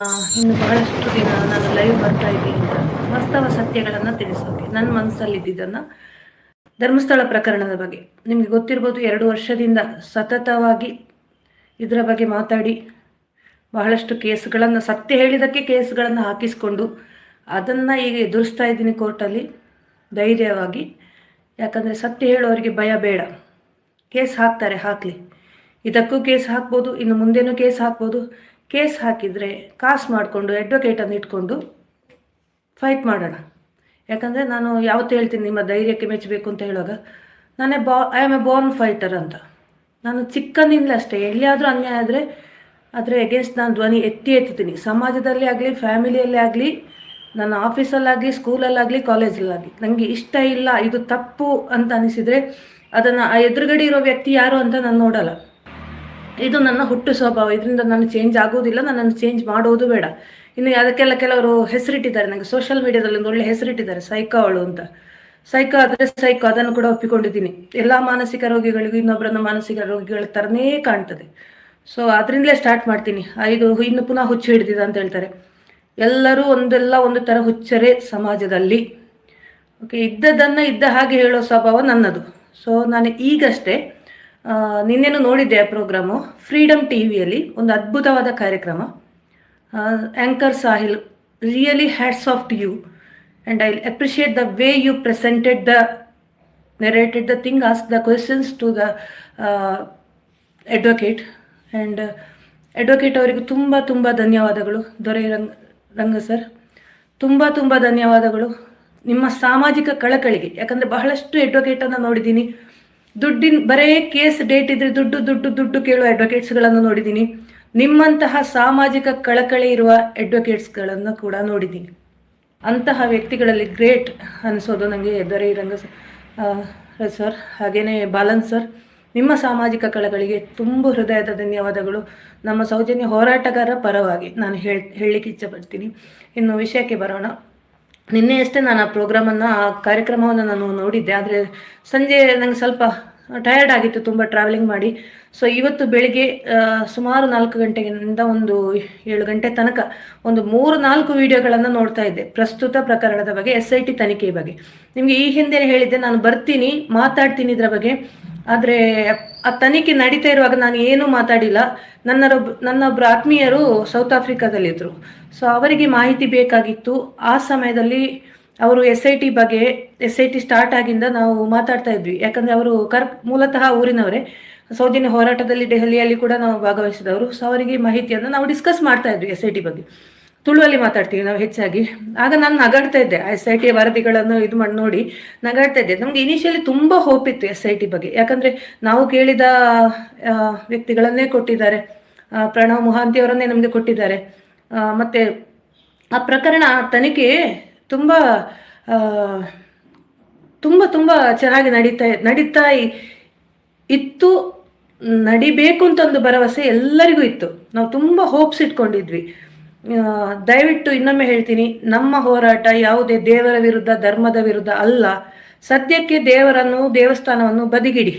ಇನ್ನು ಬಹಳಷ್ಟು ದಿನ ನಾನು ಲೈವ್ ಬರ್ತಾ ಇದ್ದೀನಿ ವಾಸ್ತವ ಸತ್ಯಗಳನ್ನು ತಿಳಿಸೋಕೆ ನನ್ನ ಮನಸ್ಸಲ್ಲಿದ್ದನ್ನು ಧರ್ಮಸ್ಥಳ ಪ್ರಕರಣದ ಬಗ್ಗೆ. ನಿಮಗೆ ಗೊತ್ತಿರ್ಬೋದು, ಎರಡು ವರ್ಷದಿಂದ ಸತತವಾಗಿ ಇದರ ಬಗ್ಗೆ ಮಾತಾಡಿ, ಬಹಳಷ್ಟು ಕೇಸ್ಗಳನ್ನು, ಸತ್ಯ ಹೇಳಿದಕ್ಕೆ ಕೇಸ್ಗಳನ್ನು ಹಾಕಿಸ್ಕೊಂಡು, ಅದನ್ನು ಈಗ ಎದುರಿಸ್ತಾ ಇದ್ದೀನಿ ಕೋರ್ಟಲ್ಲಿ ಧೈರ್ಯವಾಗಿ. ಯಾಕಂದರೆ ಸತ್ಯ ಹೇಳೋರಿಗೆ ಭಯ ಬೇಡ. ಕೇಸ್ ಹಾಕ್ತಾರೆ, ಹಾಕಲಿ. ಇದಕ್ಕೂ ಕೇಸ್ ಹಾಕ್ಬೋದು, ಇನ್ನು ಮುಂದೇನೂ ಕೇಸ್ ಹಾಕ್ಬೋದು. ಕೇಸ್ ಹಾಕಿದರೆ ಕಾಸು ಮಾಡಿಕೊಂಡು ಅಡ್ವೊಕೇಟನ್ನು ಇಟ್ಕೊಂಡು ಫೈಟ್ ಮಾಡೋಣ. ಯಾಕಂದರೆ ನಾನು ಯಾವತ್ತು ಹೇಳ್ತೀನಿ, ನಿಮ್ಮ ಧೈರ್ಯಕ್ಕೆ ಮೆಚ್ಚಬೇಕು ಅಂತ ಹೇಳುವಾಗ, ನಾನೇ ಬಾ I am a born fighter ಅಂತ. ನಾನು ಚಿಕ್ಕಂದಿಂದಲೇ ಅಷ್ಟೇ, ಎಲ್ಲಿಯಾದರೂ ಅನ್ಯಾಯ ಆದರೆ ಅದರ ಎಗೇನ್ಸ್ಟ್ ನಾನು ಧ್ವನಿ ಎತ್ತಿ ಎತ್ತಿತೀನಿ ಸಮಾಜದಲ್ಲಿ ಆಗಲಿ ಫ್ಯಾಮಿಲಿಯಲ್ಲೇ ಆಗಲಿ, ನನ್ನ ಆಫೀಸಲ್ಲಾಗಲಿ ಸ್ಕೂಲಲ್ಲಾಗಲಿ ಕಾಲೇಜಲ್ಲಾಗಲಿ ನನಗೆ ಇಷ್ಟ ಇಲ್ಲ, ಇದು ತಪ್ಪು ಅಂತ ಅನಿಸಿದರೆ, ಅದನ್ನು ಆ ಎದುರುಗಡೆ ಇರೋ ವ್ಯಕ್ತಿ ಯಾರು ಅಂತ ನಾನು ನೋಡಲ್ಲ. ಇದು ನನ್ನ ಹುಟ್ಟು ಸ್ವಭಾವ. ಇದರಿಂದ ನಾನು ಚೇಂಜ್ ಆಗೋದಿಲ್ಲ ನನ್ನನ್ನು ಚೇಂಜ್ ಮಾಡೋದು ಬೇಡ. ಇನ್ನು ಅದಕ್ಕೆಲ್ಲ ಕೆಲವರು ಹೆಸರಿಟ್ಟಿದ್ದಾರೆ. ನನಗೆ ಸೋಷಿಯಲ್ ಮೀಡಿಯಾದಲ್ಲಿ ಒಂದು ಒಳ್ಳೆ ಹೆಸರಿಟ್ಟಿದ್ದಾರೆ, ಸೈಕೋ ಅವಳು ಅಂತ. ಸೈಕೋ ಆದರೆ ಸೈಕೋ, ಅದನ್ನು ಕೂಡ ಒಪ್ಪಿಕೊಂಡಿದ್ದೀನಿ. ಎಲ್ಲ ಮಾನಸಿಕ ರೋಗಿಗಳಿಗೂ ಇನ್ನೊಬ್ಬರನ್ನ ಮಾನಸಿಕ ರೋಗಿಗಳ ಥರನೇ ಕಾಣ್ತದೆ. ಸೊ ಅದರಿಂದಲೇ ಸ್ಟಾರ್ಟ್ ಮಾಡ್ತೀನಿ. ಐದು ಇನ್ನು ಪುನಃ ಹುಚ್ಚು ಹಿಡಿದಿದೆ ಅಂತ ಹೇಳ್ತಾರೆ. ಎಲ್ಲರೂ ಒಂದೆಲ್ಲ ಒಂದು ಥರ ಹುಚ್ಚರೇ ಸಮಾಜದಲ್ಲಿ. ಓಕೆ ಇದ್ದದನ್ನು ಇದ್ದ ಹಾಗೆ ಹೇಳೋ ಸ್ವಭಾವ ನನ್ನದು. ಸೊ ನಾನು ಈಗಷ್ಟೇ ನಿನ್ನೆನೂ ನೋಡಿದ್ದೆ ಆ ಪ್ರೋಗ್ರಾಮು ಫ್ರೀಡಮ್ ಟಿ ವಿಯಲ್ಲಿ ಒಂದು ಅದ್ಭುತವಾದ ಕಾರ್ಯಕ್ರಮ. Anchor Sahil really hats off to you and I appreciate the way you presented the narrated the thing as the questions to the advocate and advocate ಅವರಿಗೂ ತುಂಬ ತುಂಬ ಧನ್ಯವಾದಗಳು. ದೊರೆ ರಂಗ ರಂಗ ಸರ್ ತುಂಬ ತುಂಬ ಧನ್ಯವಾದಗಳು. ನಿಮ್ಮ ಸಾಮಾಜಿಕ ಕಳಕಳಿಗೆ, ಯಾಕಂದರೆ ಬಹಳಷ್ಟು ಅಡ್ವೊಕೇಟನ್ನು ನೋಡಿದ್ದೀನಿ. ದುಡ್ಡಿನ, ಬರೇ ಕೇಸ್ ಡೇಟ್ ಇದ್ರೆ ದುಡ್ಡು ದುಡ್ಡು ದುಡ್ಡು ಕೇಳುವ ಅಡ್ವೊಕೇಟ್ಸ್ಗಳನ್ನು ನೋಡಿದ್ದೀನಿ. ನಿಮ್ಮಂತಹ ಸಾಮಾಜಿಕ ಕಳಕಳಿ ಇರುವ ಅಡ್ವೊಕೇಟ್ಸ್ಗಳನ್ನು ಕೂಡ ನೋಡಿದ್ದೀನಿ. ಅಂತಹ ವ್ಯಕ್ತಿಗಳಲ್ಲಿ ಗ್ರೇಟ್ ಅನಿಸೋದು ನನಗೆ ದೊರೆ ರಂಗ ಸರ್ ಹಾಗೆಯೇ ಬಾಲನ್ ಸರ್, ನಿಮ್ಮ ಸಾಮಾಜಿಕ ಕಳಗಳಿಗೆ ತುಂಬ ಹೃದಯದ ಧನ್ಯವಾದಗಳು. ನಮ್ಮ ಸೌಜನ್ಯ ಹೋರಾಟಗಾರ ಪರವಾಗಿ ನಾನು ಹೇಳಿ, ಹೇಳಲಿಕ್ಕೆ ಇಚ್ಛಪಡ್ತೀನಿ. ಇನ್ನು ವಿಷಯಕ್ಕೆ ಬರೋಣ. ನಿನ್ನೆಯಷ್ಟೇ ನಾನು ಆ ಪ್ರೋಗ್ರಾಮನ್ನು ಆ ಕಾರ್ಯಕ್ರಮವನ್ನು ನಾನು ನೋಡಿದ್ದೆ, ಆದರೆ ಸಂಜೆ ನನಗೆ ಸ್ವಲ್ಪ ಟಯರ್ಡ್ ಆಗಿತ್ತು ತುಂಬ ಟ್ರಾವೆಲಿಂಗ್ ಮಾಡಿ. ಸೊ ಇವತ್ತು ಬೆಳಿಗ್ಗೆ ಸುಮಾರು ನಾಲ್ಕು ಗಂಟೆಗಿಂದ ಒಂದು ಏಳು ಗಂಟೆ ತನಕ ಒಂದು ಮೂರು ನಾಲ್ಕು ವಿಡಿಯೋಗಳನ್ನು ನೋಡ್ತಾ ಇದ್ದೆ. ಪ್ರಸ್ತುತ ಪ್ರಕರಣದ ಬಗ್ಗೆ ಎಸ್ ಐ ಟಿ ತನಿಖೆ ಬಗ್ಗೆ. ನಿಮಗೆ ಈ ಹಿಂದೆ ಹೇಳಿದ್ದೆ, ನಾನು ಬರ್ತೀನಿ, ಮಾತಾಡ್ತೀನಿ ಇದರ ಬಗ್ಗೆ. ಆದರೆ, ಆ ತನಿಖೆ ನಡೀತಾ ಇರುವಾಗ ನಾನು ಏನೂ ಮಾತಾಡಿಲ್ಲ. ನನ್ನರೊಬ್ಬ ನನ್ನೊಬ್ಬರು ಆತ್ಮೀಯರು ಸೌತ್ ಆಫ್ರಿಕಾದಲ್ಲಿದ್ದರು ಸೊ ಅವರಿಗೆ ಮಾಹಿತಿ ಬೇಕಾಗಿತ್ತು. ಆ ಸಮಯದಲ್ಲಿ ಅವರು ಎಸ್ ಐ ಟಿ ಬಗ್ಗೆ ಎಸ್ ಐ ಟಿ ಸ್ಟಾರ್ಟ್ ಆಗಿಂದ ನಾವು ಮಾತಾಡ್ತಾ ಇದ್ವಿ. ಯಾಕಂದ್ರೆ ಅವರು ಕರ್, ಮೂಲತಃ ಊರಿನವರೇ. ಸೌಜನ್ಯ ಹೋರಾಟದಲ್ಲಿ ದೆಹಲಿಯಲ್ಲಿ ಕೂಡ ನಾವು ಭಾಗವಹಿಸಿದವರು. ಸೊ, ಅವರಿಗೆ ಮಾಹಿತಿಯನ್ನು ನಾವು ಡಿಸ್ಕಸ್ ಮಾಡ್ತಾ ಇದ್ವಿ ಎಸ್ ಐ ಟಿ ಬಗ್ಗೆ. ತುಳುವಲ್ಲಿ ಮಾತಾಡ್ತೀವಿ ನಾವು ಹೆಚ್ಚಾಗಿ. ಆಗ ನಾನು ನಗಾಡ್ತಾ ಇದ್ದೆ. ಎಸ್ ಐ ಟಿ ವರದಿಗಳನ್ನು ಇದು ಮಾಡಿ, ನೋಡಿ ನಗಾಡ್ತಾ ಇದ್ದೆ. ನಮಗೆ ಇನಿಷಿಯಲಿ ತುಂಬ ಹೋಪ್ ಇತ್ತು ಎಸ್ ಐ ಟಿ ಬಗ್ಗೆ. ಯಾಕಂದ್ರೆ ನಾವು ಕೇಳಿದ ವ್ಯಕ್ತಿಗಳನ್ನೇ ಕೊಟ್ಟಿದ್ದಾರೆ. ಪ್ರಣವ್ ಮೊಹಾಂತಿ ಅವರನ್ನೇ ನಮಗೆ ಕೊಟ್ಟಿದ್ದಾರೆ. ಮತ್ತೆ ಆ ಪ್ರಕರಣ ತನಿಖೆ ತುಂಬ ತುಂಬ ತುಂಬ ಚೆನ್ನಾಗಿ ನಡೀತಾ ನಡೀತಾ ಇತ್ತು. ನಡಿಬೇಕು ಅಂತ ಒಂದು ಭರವಸೆ ಎಲ್ಲರಿಗೂ ಇತ್ತು. ನಾವು ತುಂಬ ಹೋಪ್ಸ್ ಇಟ್ಕೊಂಡಿದ್ವಿ. ದಯವಿಟ್ಟು ಇನ್ನೊಮ್ಮೆ ಹೇಳ್ತೀನಿ, ನಮ್ಮ ಹೋರಾಟ ಯಾವುದೇ ದೇವರ ವಿರುದ್ಧ, ಧರ್ಮದ ವಿರುದ್ಧ ಅಲ್ಲ. ಸದ್ಯಕ್ಕೆ ದೇವರನ್ನು, ದೇವಸ್ಥಾನವನ್ನು ಬದಿಗಿಡಿ.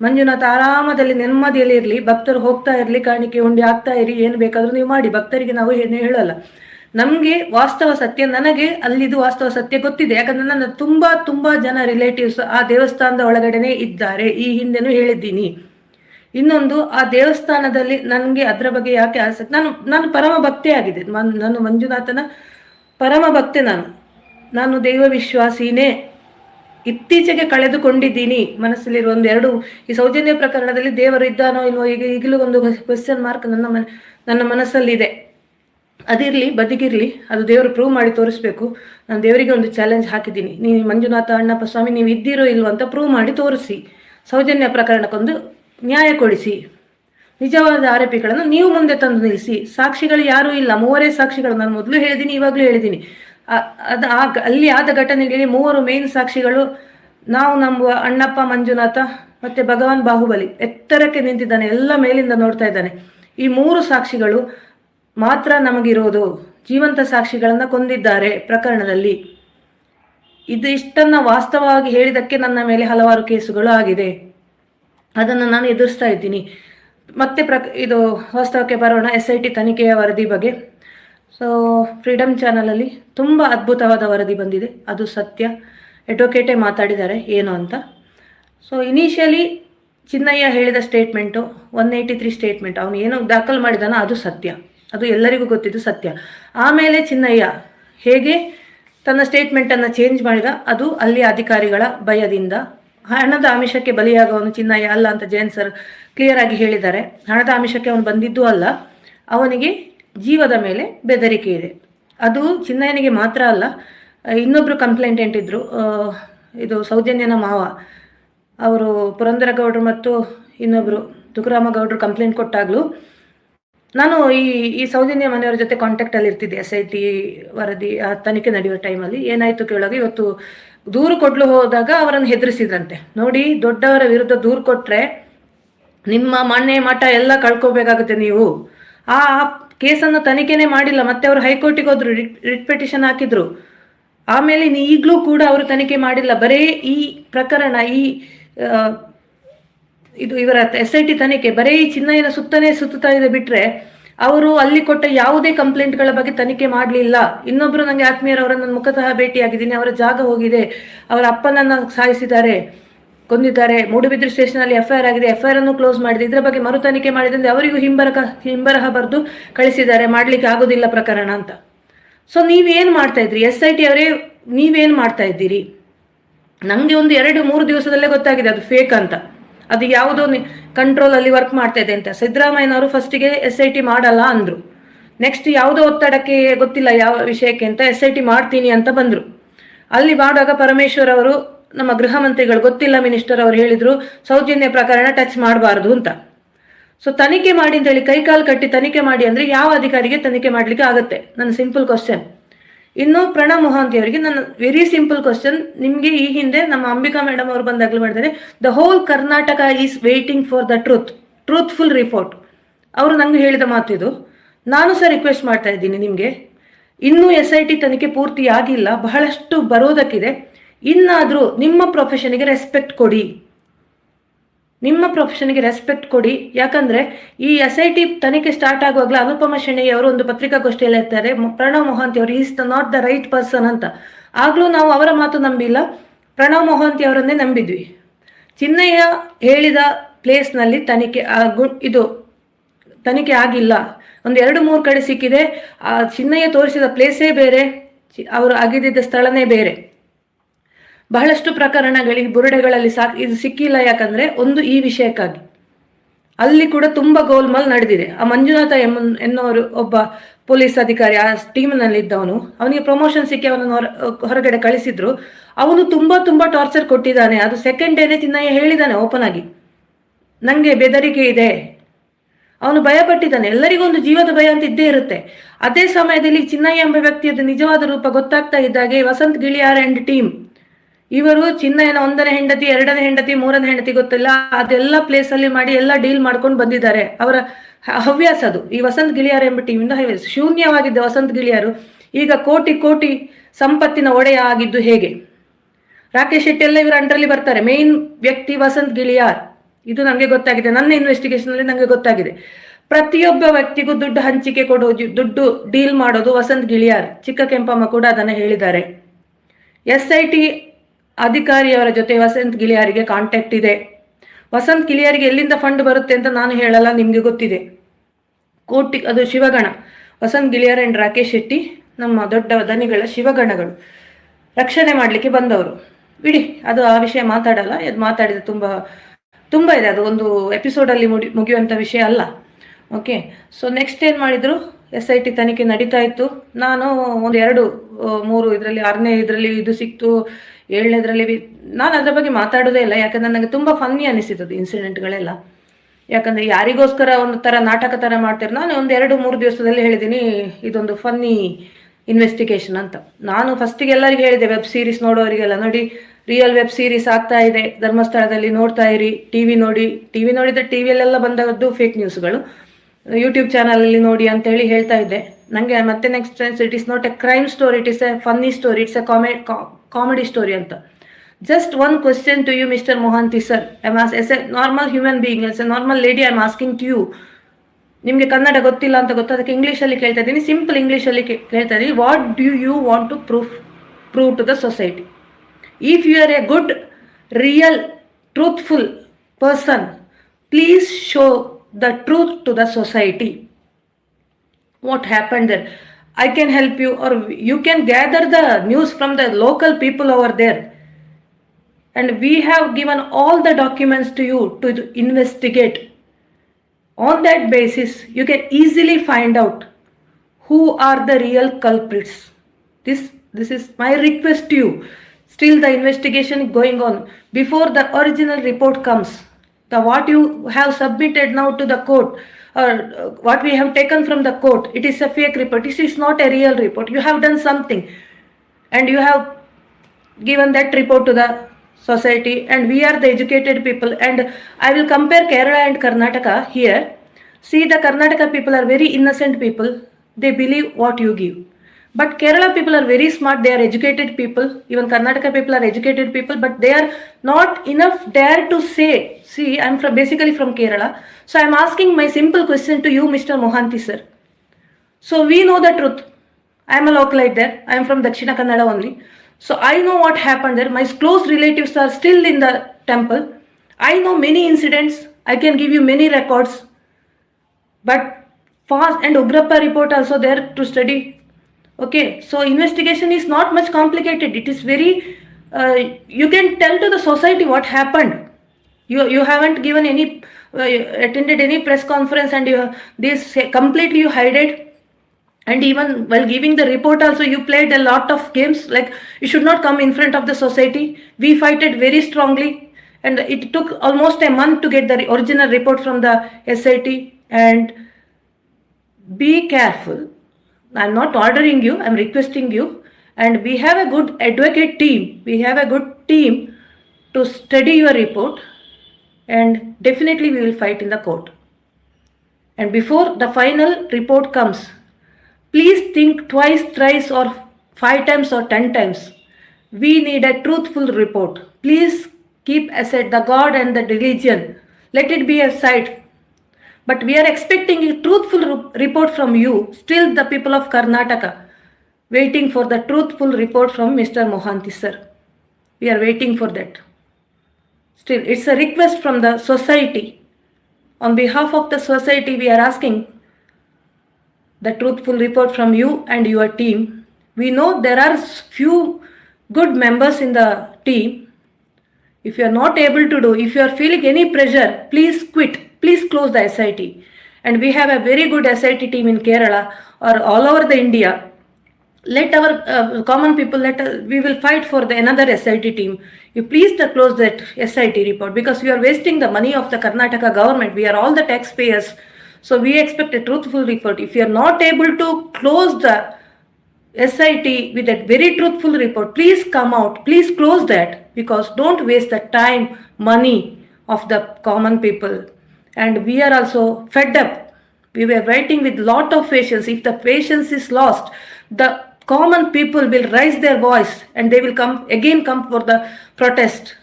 ಮಂಜುನಾಥ ಆರಾಮದಲ್ಲಿ ನೆಮ್ಮದಿಯಲ್ಲಿ ಇರಲಿ, ಭಕ್ತರು ಹೋಗ್ತಾ ಇರಲಿ, ಕಾಣಿಕೆ ಉಂಡಿ ಆಗ್ತಾ ಇರಿ, ಏನು ಬೇಕಾದರೂ ನೀವು ಮಾಡಿ. ಭಕ್ತರಿಗೆ ನಾವು ಏನು ಹೇಳಲ್ಲ. ನಮಗೆ ವಾಸ್ತವ ಸತ್ಯ, ನನಗೆ ಅಲ್ಲಿದು ವಾಸ್ತವ ಸತ್ಯ ಗೊತ್ತಿದೆ. ಯಾಕಂದ್ರೆ ನನ್ನ ತುಂಬಾ ತುಂಬಾ ಜನ ರಿಲೇಟಿವ್ಸ್ ಆ ದೇವಸ್ಥಾನದ ಒಳಗಡೆನೆ ಇದ್ದಾರೆ. ಈ ಹಿಂದೆನೂ ಹೇಳಿದ್ದೀನಿ. ಇನ್ನೊಂದು, ಆ ದೇವಸ್ಥಾನದಲ್ಲಿ ನನಗೆ ಅದರ ಬಗ್ಗೆ ಯಾಕೆ ಆಸಕ್ತಿ? ನಾನು ನಾನು ಪರಮ ಭಕ್ತೆ ಆಗಿದೆ. ನಾನು ಮಂಜುನಾಥನ ಪರಮ ಭಕ್ತೆ ನಾನು. ನಾನು ದೈವ ವಿಶ್ವಾಸಿನೇ. ಇತ್ತೀಚೆಗೆ ಕಳೆದುಕೊಂಡಿದ್ದೀನಿ. ಮನಸ್ಸಲ್ಲಿರುವ ಒಂದು ಎರಡು, ಈ ಸೌಜನ್ಯ ಪ್ರಕರಣದಲ್ಲಿ ದೇವರು ಇದ್ದಾನೋ ಇಲ್ವೋ, ಈಗ ಈಗಲೂ ಒಂದು ಕ್ವೆಶ್ಚನ್ ಮಾರ್ಕ್ ನನ್ನ ಮನ, ನನ್ನ ಮನಸ್ಸಲ್ಲಿದೆ. ಅದಿರಲಿ, ಬದಿಗಿರಲಿ, ಅದು ದೇವರು ಪ್ರೂವ್ ಮಾಡಿ ತೋರಿಸ್ಬೇಕು. ನಾನು ದೇವರಿಗೆ ಒಂದು ಚಾಲೆಂಜ್ ಹಾಕಿದ್ದೀನಿ. ನೀವು ಮಂಜುನಾಥ, ಅಣ್ಣಪ್ಪ ಸ್ವಾಮಿ, ನೀವು ಇದ್ದೀರೋ ಇಲ್ವೋ ಅಂತ ಪ್ರೂವ್ ಮಾಡಿ ತೋರಿಸಿ. ಸೌಜನ್ಯ ಪ್ರಕರಣಕ್ಕೊಂದು ನ್ಯಾಯ ಕೊಡಿಸಿ. ನಿಜವಾದ ಆರೋಪಿಗಳನ್ನು ನೀವು ಮುಂದೆ ತಂದು ನಿಲ್ಲಿಸಿ. ಸಾಕ್ಷಿಗಳು ಯಾರೂ ಇಲ್ಲ. ಮೂವರೇ ಸಾಕ್ಷಿಗಳು. ನಾನು ಮೊದಲು ಹೇಳಿದ್ದೀನಿ ಇವಾಗಲೂ ಹೇಳಿದ್ದೀನಿ ಅದು, ಆ ಅಲ್ಲಿ ಆದ ಘಟನೆಗಳಿಗೆ ಮೂವರು ಮೇನ್ ಸಾಕ್ಷಿಗಳು ನಾವು ನಂಬುವ ಅಣ್ಣಪ್ಪ, ಮಂಜುನಾಥ ಮತ್ತೆ ಭಗವಾನ್ ಬಾಹುಬಲಿ ಎತ್ತರಕ್ಕೆ ನಿಂತಿದ್ದಾನೆ. ಎಲ್ಲ ಮೇಲಿಂದ ನೋಡ್ತಾ ಇದ್ದಾನೆ. ಈ ಮೂರು ಸಾಕ್ಷಿಗಳು ಮಾತ್ರ ನಮಗಿರೋದು ಜೀವಂತ ಸಾಕ್ಷಿಗಳನ್ನು ಕೊಂದಿದ್ದಾರೆ ಪ್ರಕರಣದಲ್ಲಿ. ಇದು ಇಷ್ಟನ್ನು ವಾಸ್ತವವಾಗಿ ಹೇಳಿದಕ್ಕೆ ನನ್ನ ಮೇಲೆ ಹಲವಾರು ಕೇಸುಗಳು ಆಗಿದೆ. ಅದನ್ನು ನಾನು ಎದುರಿಸ್ತಾ ಇದ್ದೀನಿ. ಮತ್ತೆ ಪ್ರಕ, ಇದು ವಾಸ್ತವಕ್ಕೆ ಬರೋಣ ಎಸ್ ಐ ಟಿ ತನಿಖೆಯ ವರದಿ ಬಗ್ಗೆ. ಸೊ ಫ್ರೀಡಮ್ ಚಾನಲಲ್ಲಿ ತುಂಬ ಅದ್ಭುತವಾದ ವರದಿ ಬಂದಿದೆ. ಅದು ಸತ್ಯ. ಅಡ್ವೊಕೇಟೇ ಮಾತಾಡಿದ್ದಾರೆ. ಏನು ಅಂತ. ಸೊ ಇನಿಷಿಯಲಿ ಚಿನ್ನಯ್ಯ ಹೇಳಿದ statement one eighty three statement ಅವನು ಏನು ದಾಖಲು ಮಾಡಿದಾನೋ ಅದು ಸತ್ಯ. ಅದು ಎಲ್ಲರಿಗೂ ಗೊತ್ತಿದ್ದು ಸತ್ಯ. ಆಮೇಲೆ ಚಿನ್ನಯ್ಯ, ಹೇಗೆ ತನ್ನ ಸ್ಟೇಟ್ಮೆಂಟನ್ನು ಚೇಂಜ್ ಮಾಡಿದ? ಅದು ಅಲ್ಲಿ ಅಧಿಕಾರಿಗಳ ಭಯದಿಂದ. ಹಣದ ಆಮಿಷಕ್ಕೆ ಬಲಿಯಾಗವನು ಚಿನ್ನಯ್ಯ ಅಲ್ಲ ಅಂತ ಜಯನ್ ಸರ್ ಕ್ಲಿಯರ್ ಆಗಿ ಹೇಳಿದ್ದಾರೆ. ಹಣದ ಆಮಿಷಕ್ಕೆ ಅವನು ಬಂದಿದ್ದು ಅಲ್ಲ, ಅವನಿಗೆ ಜೀವದ ಮೇಲೆ ಬೆದರಿಕೆ ಇದೆ. ಅದು ಚಿನ್ನಯ್ಯನಿಗೆ ಮಾತ್ರ ಅಲ್ಲ ಇನ್ನೊಬ್ಬರು ಕಂಪ್ಲೇಂಟೆಂಟ್ ಇದ್ದರು ಇದು ಸೌಜನ್ಯನ ಮಾವ. ಅವರು ಪುರಂದರ ಗೌಡ್ರು ಮತ್ತು ಇನ್ನೊಬ್ಬರು ತುಕರಾಮ ಗೌಡ್ರು ಕಂಪ್ಲೇಂಟ್ ಕೊಟ್ಟಾಗಲೂ ನಾನು ಈ ಈ ಸೌಜನ್ಯ ಮನೆಯವರ ಜೊತೆ ಕಾಂಟ್ಯಾಕ್ಟಲ್ಲಿ ಇರ್ತಿದ್ದೆ ಎಸ್ ಐ ಟಿ ವರದಿ ತನಿಖೆ ನಡೆಯುವ ಟೈಮಲ್ಲಿ ಏನಾಯಿತು ಕೇಳೋದು ಇವತ್ತು ದೂರು ಕೊಡ್ಲು ಹೋದಾಗ ಅವರನ್ನು ಹೆದರಿಸಿದ್ರಂತೆ. ನೋಡಿ, ದೊಡ್ಡವರ ವಿರುದ್ಧ ದೂರು ಕೊಟ್ಟರೆ ನಿಮ್ಮ ಮಣ್ಣೆ, ಮಠ ಎಲ್ಲ ಕಳ್ಕೋಬೇಕಾಗುತ್ತೆ ನೀವು. ಆ ಕೇಸನ್ನು ತನಿಖೆನೇ ಮಾಡಿಲ್ಲ, ಮತ್ತೆ ಅವರು ಹೈಕೋರ್ಟಿಗೆ ಹೋದ್ರು, ರಿಟ್ ಪಿಟಿಷನ್ ಹಾಕಿದ್ರು. ಆಮೇಲೆ ಈಗಲೂ ಕೂಡ ಅವರು ತನಿಖೆ ಮಾಡಿಲ್ಲ. ಬರೀ ಈ ಪ್ರಕರಣ, ಈ ಇದು ಇವರ ಎಸ್ ಐ ಟಿ ತನಿಖೆ. ಬರೀ ಚಿನ್ನಯ್ಯನ ಸುತ್ತನೇ ಸುತ್ತಾ ಇದೆ ಬಿಟ್ರೆ ಅವರು ಅಲ್ಲಿ ಕೊಟ್ಟ ಯಾವುದೇ ಕಂಪ್ಲೇಂಟ್ಗಳ ಬಗ್ಗೆ ತನಿಖೆ ಮಾಡಲಿಲ್ಲ. ಇನ್ನೊಬ್ರು ನನಗೆ ಆತ್ಮೀಯರವರ ನನ್ನ ಮುಖತಃ ಭೇಟಿಯಾಗಿದ್ದೀನಿ. ಅವರ ಜಾಗ ಹೋಗಿದೆ. ಅವರ ಅಪ್ಪನನ್ನ ಸಾಯಿಸಿದ್ದಾರೆ. ಕೊಂದಿದ್ದಾರೆ. ಮೂಡುಬಿದ್ರೆ ಸ್ಟೇಷನ್ ಅಲ್ಲಿ ಎಫ್ಐಆರ್ ಆಗಿದೆ. ಎಫ್ಐಆರ್ ಅನ್ನು ಕ್ಲೋಸ್ ಮಾಡಿದೆ. ಇದರ ಬಗ್ಗೆ ಮರು ತನಿಖೆ ಮಾಡಿದ್ರೆ ಅವರಿಗೂ ಹಿಂಬರಕ, ಹಿಂಬರಹ ಬರೆದು ಕಳಿಸಿದ್ದಾರೆ. ಮಾಡ್ಲಿಕ್ಕೆ ಆಗೋದಿಲ್ಲ ಪ್ರಕರಣ ಅಂತ. ಸೊ ನೀವೇನು ಮಾಡ್ತಾ ಇದ್ರಿ? ಎಸ್ ಐ ಟಿ ಅವರೇ ನೀವೇನು ಮಾಡ್ತಾ ಇದ್ದೀರಿ? ನನಗೆ ಒಂದು ಎರಡು, ಮೂರು ದಿವಸದಲ್ಲೇ ಗೊತ್ತಾಗಿದೆ. ಅದು ಫೇಕ್ ಅಂತ. ಅದು ಯಾವುದೋ ಕಂಟ್ರೋಲ್ ಅಲ್ಲಿ ವರ್ಕ್ ಮಾಡ್ತಾ ಇದೆ ಅಂತ. ಸಿದ್ದರಾಮಯ್ಯನವರು ಫಸ್ಟಿಗೆ ಎಸ್ ಐ ಟಿ ಮಾಡಲ್ಲ ಅಂದ್ರು. ನೆಕ್ಸ್ಟ್ ಯಾವುದೋ ಒತ್ತಡಕ್ಕೆ ಗೊತ್ತಿಲ್ಲ ಯಾವ ವಿಷಯಕ್ಕೆ ಅಂತ ಎಸ್ ಐ ಟಿ ಮಾಡ್ತೀನಿ ಅಂತ ಬಂದರು. ಅಲ್ಲಿ ಮಾಡುವಾಗ ಪರಮೇಶ್ವರ್ ಅವರು, ನಮ್ಮ ಗೃಹ ಮಂತ್ರಿಗಳು, ಗೊತ್ತಿಲ್ಲ ಮಿನಿಸ್ಟರ್ ಅವರು ಹೇಳಿದ್ರು, ಸೌಜನ್ಯ ಪ್ರಕರಣ ಟಚ್ ಮಾಡಬಾರ್ದು ಅಂತ. ಸೊ ತನಿಖೆ ಮಾಡಿ ಅಂತ ಹೇಳಿ ಕೈಕಾಲು ಕಟ್ಟಿ ತನಿಖೆ ಮಾಡಿ ಅಂದ್ರೆ ಯಾವ ಅಧಿಕಾರಿಗೆ ತನಿಖೆ ಮಾಡ್ಲಿಕ್ಕೆ ಆಗುತ್ತೆ? ನನ್ನ ಸಿಂಪಲ್ ಕ್ವಶನ್ ಇನ್ನು ಪ್ರಣವ್ ಮೊಹಾಂತಿ ಅವರಿಗೆ ನನ್ನ ವೆರಿ ಸಿಂಪಲ್ ಕ್ವಶನ್ ನಿಮಗೆ ಈ ಹಿಂದೆ ನಮ್ಮ ಅಂಬಿಕಾ ಮೇಡಮ್ ಅವರು ಬಂದಾಗಲೂ ಮಾಡಿದ್ದಾರೆ the whole Karnataka is waiting for the truth truthful report ಅವರು ನಂಗೆ ಹೇಳಿದ ಮಾತು ಇದು. ನಾನು ಸಹ ರಿಕ್ವೆಸ್ಟ್ ಮಾಡ್ತಾ ಇದ್ದೀನಿ ನಿಮಗೆ. ಇನ್ನೂ ಎಸ್ ಐ ಟಿ ತನಿಖೆ ಪೂರ್ತಿ ಆಗಿಲ್ಲ ಬಹಳಷ್ಟು ಬರೋದಕ್ಕಿದೆ. ಇನ್ನಾದರೂ ನಿಮ್ಮ ಪ್ರೊಫೆಷನ್ಗೆ ರೆಸ್ಪೆಕ್ಟ್ ಕೊಡಿ. ನಿಮ್ಮ ಪ್ರೊಫೆಷನ್ಗೆ ರೆಸ್ಪೆಕ್ಟ್ ಕೊಡಿ. ಯಾಕಂದ್ರೆ ಈ ಎಸ್ ಐ ಟಿ ತನಿಖೆ ಸ್ಟಾರ್ಟ್ ಆಗುವಾಗಲೇ ಅನುಪಮ ಅವರು ಒಂದು ಪತ್ರಿಕಾಗೋಷ್ಠಿಯಲ್ಲಿ ಇರ್ತಾರೆ. ಪ್ರಣವ್ ಮೊಹಾಂತಿ ಅವರು is not the right person ಅಂತ. ಆಗಲೂ ನಾವು ಅವರ ಮಾತು ನಂಬಿಲ್ಲ. ಪ್ರಣವ್ ಮೊಹಾಂತಿ ಅವರನ್ನೇ ನಂಬಿದ್ವಿ. ಚಿನ್ನಯ್ಯ ಹೇಳಿದ ಪ್ಲೇಸ್ನಲ್ಲಿ ತನಿಖೆ ಇದು ತನಿಖೆ ಆಗಿಲ್ಲ. ಒಂದು ಎರಡು ಮೂರು ಕಡೆ ಸಿಕ್ಕಿದೆ. ಆ, ಚಿನ್ನಯ್ಯ ತೋರಿಸಿದ ಪ್ಲೇಸೇ ಬೇರೆ. ಅವರು ಅಗಿದಿದ್ದ ಸ್ಥಳನೇ ಬೇರೆ. ಬಹಳಷ್ಟು ಪ್ರಕರಣಗಳಿಗೆ, ಬುರುಡೆಗಳಲ್ಲಿ ಸಾಕ್, ಇದು ಸಿಕ್ಕಿಲ್ಲ ಯಾಕಂದ್ರೆ ಒಂದು ಈ ವಿಷಯಕ್ಕಾಗಿ. ಅಲ್ಲಿ ಕೂಡ ತುಂಬಾ ಗೋಲ್ಮಾಲ್ ನಡೆದಿದೆ. ಆ ಮಂಜುನಾಥ ಎಂ ಎನ್ನುವರು ಒಬ್ಬ ಪೊಲೀಸ್ ಅಧಿಕಾರಿ, ಆ ಟೀಮ್ನಲ್ಲಿ ಇದ್ದವನು ಅವನಿಗೆ ಪ್ರಮೋಷನ್ ಸಿಕ್ಕಿ ಅವನನ್ನು ಹೊರ, ಹೊರಗಡೆ ಕಳಿಸಿದ್ರು. ಅವನು ತುಂಬಾ ತುಂಬಾ ಟಾರ್ಚರ್ ಕೊಟ್ಟಿದ್ದಾನೆ. ಅದು ಸೆಕೆಂಡ್ ಡೇನೆ ಚಿನ್ನಯ್ಯ ಹೇಳಿದ್ದಾನೆ ಓಪನ್ ಆಗಿ. ನಂಗೆ ಬೆದರಿಕೆ ಇದೆ. ಅವನು ಭಯಪಟ್ಟಿದ್ದಾನೆ. ಎಲ್ಲರಿಗೂ ಒಂದು ಜೀವದ ಭಯ ಅಂತ ಇದ್ದೇ ಇರುತ್ತೆ. ಅದೇ ಸಮಯದಲ್ಲಿ ಚಿನ್ನಯ್ಯ ಎಂಬ ವ್ಯಕ್ತಿಯದ ನಿಜವಾದ ರೂಪ ಗೊತ್ತಾಗ್ತಾ ಇದ್ದಾಗೆ ವಸಂತ್ ಗಿಳಿಯಾರ್ ಅಂಡ್ ಟೀಮ್. ಇವರು ಚಿನ್ನ ಏನ ಒಂದನೇ ಹೆಂಡತಿ, ಎರಡನೇ ಹೆಂಡತಿ, ಮೂರನೇ ಹೆಂಡತಿ ಗೊತ್ತಿಲ್ಲ. ಅದೆಲ್ಲ ಪ್ಲೇಸ್ ಅಲ್ಲಿ ಮಾಡಿ ಎಲ್ಲ ಡೀಲ್ ಮಾಡ್ಕೊಂಡು ಬಂದಿದ್ದಾರೆ. ಅವರ ಹವ್ಯಾಸ ಅದು. ಈ ವಸಂತ್ ಗಿಳಿಯಾರ್ ಎಂಬ ಟೀಮಿಂದ ಹವ್ಯಾಸ. ಶೂನ್ಯವಾಗಿದ್ದ ವಸಂತ್ ಗಿಳಿಯಾರು ಈಗ ಕೋಟಿ ಕೋಟಿ ಸಂಪತ್ತಿನ ಒಡೆಯ ಆಗಿದ್ದು ಹೇಗೆ? ರಾಕೇಶ್ ಶೆಟ್ಟಿ ಎಲ್ಲ ಇವರು ಅಂಡರಲ್ಲಿ ಬರ್ತಾರೆ. ಮೇನ್ ವ್ಯಕ್ತಿ ವಸಂತ್ ಗಿಳಿಯಾರ್. ಇದು ನನಗೆ ಗೊತ್ತಾಗಿದೆ. ನನ್ನ ಇನ್ವೆಸ್ಟಿಗೇಷನ್ ಅಲ್ಲಿ ನನಗೆ ಗೊತ್ತಾಗಿದೆ. ಪ್ರತಿಯೊಬ್ಬ ವ್ಯಕ್ತಿಗೂ ದುಡ್ಡು ಹಂಚಿಕೆ ಕೊಡೋದು ದುಡ್ಡು ಡೀಲ್ ಮಾಡೋದು ವಸಂತ್ ಗಿಳಿಯಾರ್. ಚಿಕ್ಕ ಕೆಂಪಮ್ಮ ಕೂಡ ಅದನ್ನು ಹೇಳಿದ್ದಾರೆ. ಎಸ್ ಐ ಟಿ ಅಧಿಕಾರಿಯವರ ಜೊತೆ ವಸಂತ್ ಗಿಳಿಯಾರಿಗೆ ಕಾಂಟ್ಯಾಕ್ಟ್ ಇದೆ. ವಸಂತ್ ಗಿಳಿಯಾರಿಗೆ ಎಲ್ಲಿಂದ ಫಂಡ್ ಬರುತ್ತೆ ಅಂತ ನಾನು ಹೇಳಲ್ಲ, ನಿಮಗೆ ಗೊತ್ತಿದೆ. ಕೋಟಿ, ಅದು ಶಿವಗಣ. ವಸಂತ್ ಗಿಳಿಯಾರ್ ಅಂಡ್ ರಾಕೇಶ್ ಶೆಟ್ಟಿ, ನಮ್ಮ ದೊಡ್ಡ ದನಿಗಳ ಶಿವಗಣಗಳು. ರಕ್ಷಣೆ ಮಾಡಲಿಕ್ಕೆ ಬಂದವರು. ಬಿಡಿ ಅದು ಆ ವಿಷಯ ಮಾತಾಡಲ್ಲ, ಅದು ಮಾತಾಡಿದ ತುಂಬ ತುಂಬ ಇದೆ. ಅದು ಒಂದು ಎಪಿಸೋಡಲ್ಲಿ ಮುಡಿ ಮುಗಿಯುವಂಥ ವಿಷಯ ಅಲ್ಲ. ಓಕೆ ಸೊ ನೆಕ್ಸ್ಟ್ ಏನು ಮಾಡಿದರು? ಎಸ್ ಐ ಟಿ ತನಿಖೆ ನಡೀತಾ ಇತ್ತು. ನಾನು ಒಂದು ಎರಡು ಮೂರು, ಇದರಲ್ಲಿ ಆರನೇ, ಇದರಲ್ಲಿ ಇದು ಸಿಕ್ತು. ಏಳನೇದ್ರಲ್ಲಿ ನಾನು ಅದ್ರ ಬಗ್ಗೆ ಮಾತಾಡೋದೇ ಇಲ್ಲ, ಯಾಕಂದ್ರೆ ನನಗೆ ತುಂಬ ಫನ್ನಿ ಅನಿಸಿದ್ದು ಇನ್ಸಿಡೆಂಟ್ಗಳೆಲ್ಲ ಯಾಕಂದ್ರೆ ಯಾರಿಗೋಸ್ಕರ ಒಂದು ಥರ ನಾಟಕ ಥರ ಮಾಡ್ತಾರೆ ನಾನು ಒಂದು ಎರಡು ಮೂರು ದಿವಸದಲ್ಲಿ ಹೇಳಿದ್ದೀನಿ ಇದೊಂದು ಫನ್ನಿ ಇನ್ವೆಸ್ಟಿಗೇಷನ್ ಅಂತ. ನಾನು ಫಸ್ಟಿಗೆ ಎಲ್ಲರಿಗೂ ಹೇಳಿದೆ ವೆಬ್ ಸೀರೀಸ್ ನೋಡೋರಿಗೆಲ್ಲ, ನೋಡಿ ರಿಯಲ್ ವೆಬ್ ಸೀರೀಸ್ ಆಗ್ತಾ ಇದೆ, ಧರ್ಮಸ್ಥಳದಲ್ಲಿ ನೋಡ್ತಾ ಇರಿ ಟಿ ವಿ ನೋಡಿ. ಟಿ ವಿ ನೋಡಿದ್ರೆ ಟಿ ವಿಯಲ್ಲೆಲ್ಲ ಬಂದದ್ದು ಫೇಕ್ ನ್ಯೂಸ್ಗಳು ಯೂಟ್ಯೂಬ್ ಚಾನಲಲ್ಲಿ ನೋಡಿ ಅಂತ ಹೇಳಿ ಹೇಳ್ತಾ ಇದ್ದೆ. ನನಗೆ ಮತ್ತೆ next it is not a crime story it is a funny story it's a come comedy story ಅಂತ. Just one question to you Mister Mohanty sir I must as a normal human being as a normal lady I asking to you ನಿಮಗೆ ಕನ್ನಡ ಗೊತ್ತಿಲ್ಲ ಅಂತ ಗೊತ್ತು, ಅದಕ್ಕೆ ಇಂಗ್ಲೀಷಲ್ಲಿ ಕೇಳ್ತಾ ಇದ್ದೀನಿ. Simple ಇಂಗ್ಲೀಷಲ್ಲಿ ಕೇಳ್ತಾ ಇದ್ದೀನಿ. What do you want to proof prove to the society if you are a good real truthful person please show the truth to the society. What happened there? I can help you, or you can gather the news from the local people over there. And we have given all the documents to you to investigate. On that basis, you can easily find out who are the real culprits. This, this is my request to you. Still, the investigation going on before the original report comes the what you have submitted now to the court or uh, what we have taken from the court it is a fake report. This is not a real report. You have done something and you have given that report to the society and we are the educated people. And i will compare kerala and karnataka here. See the karnataka people are very innocent people. They believe what you give but kerala people are very smart they are educated people even karnataka people are educated people but they are not enough dare to say see i'm from basically from kerala so i'm asking my simple question to you mr mohanty sir so we know the truth. I am a localite there. I am from Dakshina Kannada only. So I know what happened there. My close relatives are still in the temple. I know many incidents. I can give you many records. But fast and Ugrappa report also there to study. Okay, so investigation is not much complicated. It is very. Uh, you can tell to the society what happened. You you haven't given any uh, attended any press conference and you this completely you hide it and even while giving the report also you played a lot of games like you should not come in front of the society we fight it very strongly and it took almost a month to get the original report from the sit and be careful i'm not ordering you i'm requesting you and we have a good advocate team we have a good team to study your report and definitely we will fight in the court and before the final report comes Please think twice, thrice, or five times or ten times. We need a truthful report. Please keep aside the God and the religion. Let it be aside. But we are expecting a truthful report from you. Still, the people of Karnataka waiting for the truthful report from Mr. Mohanty sir. We are waiting for that. Still, it's a request from the society. On behalf of the society, we are asking the truthful report from you and your team. We know there are few good members in the team. If you are not able to do, if you are feeling any pressure, please quit. Please close the SIT. And we have a very good SIT team in Kerala or all over the India. Let our uh, common people, let us, we will fight for the another SIT team. You please to close that SIT report because we are wasting the money of the Karnataka government. We are all the taxpayers. So we expect a truthful report. If you are not able to close the SIT with a very truthful report, please come out, please close that because don't waste the time, money of the common people. And we are also fed up. We were waiting with lot of patience. If the patience is lost, the common people will raise their voice and they will come again come for the protest.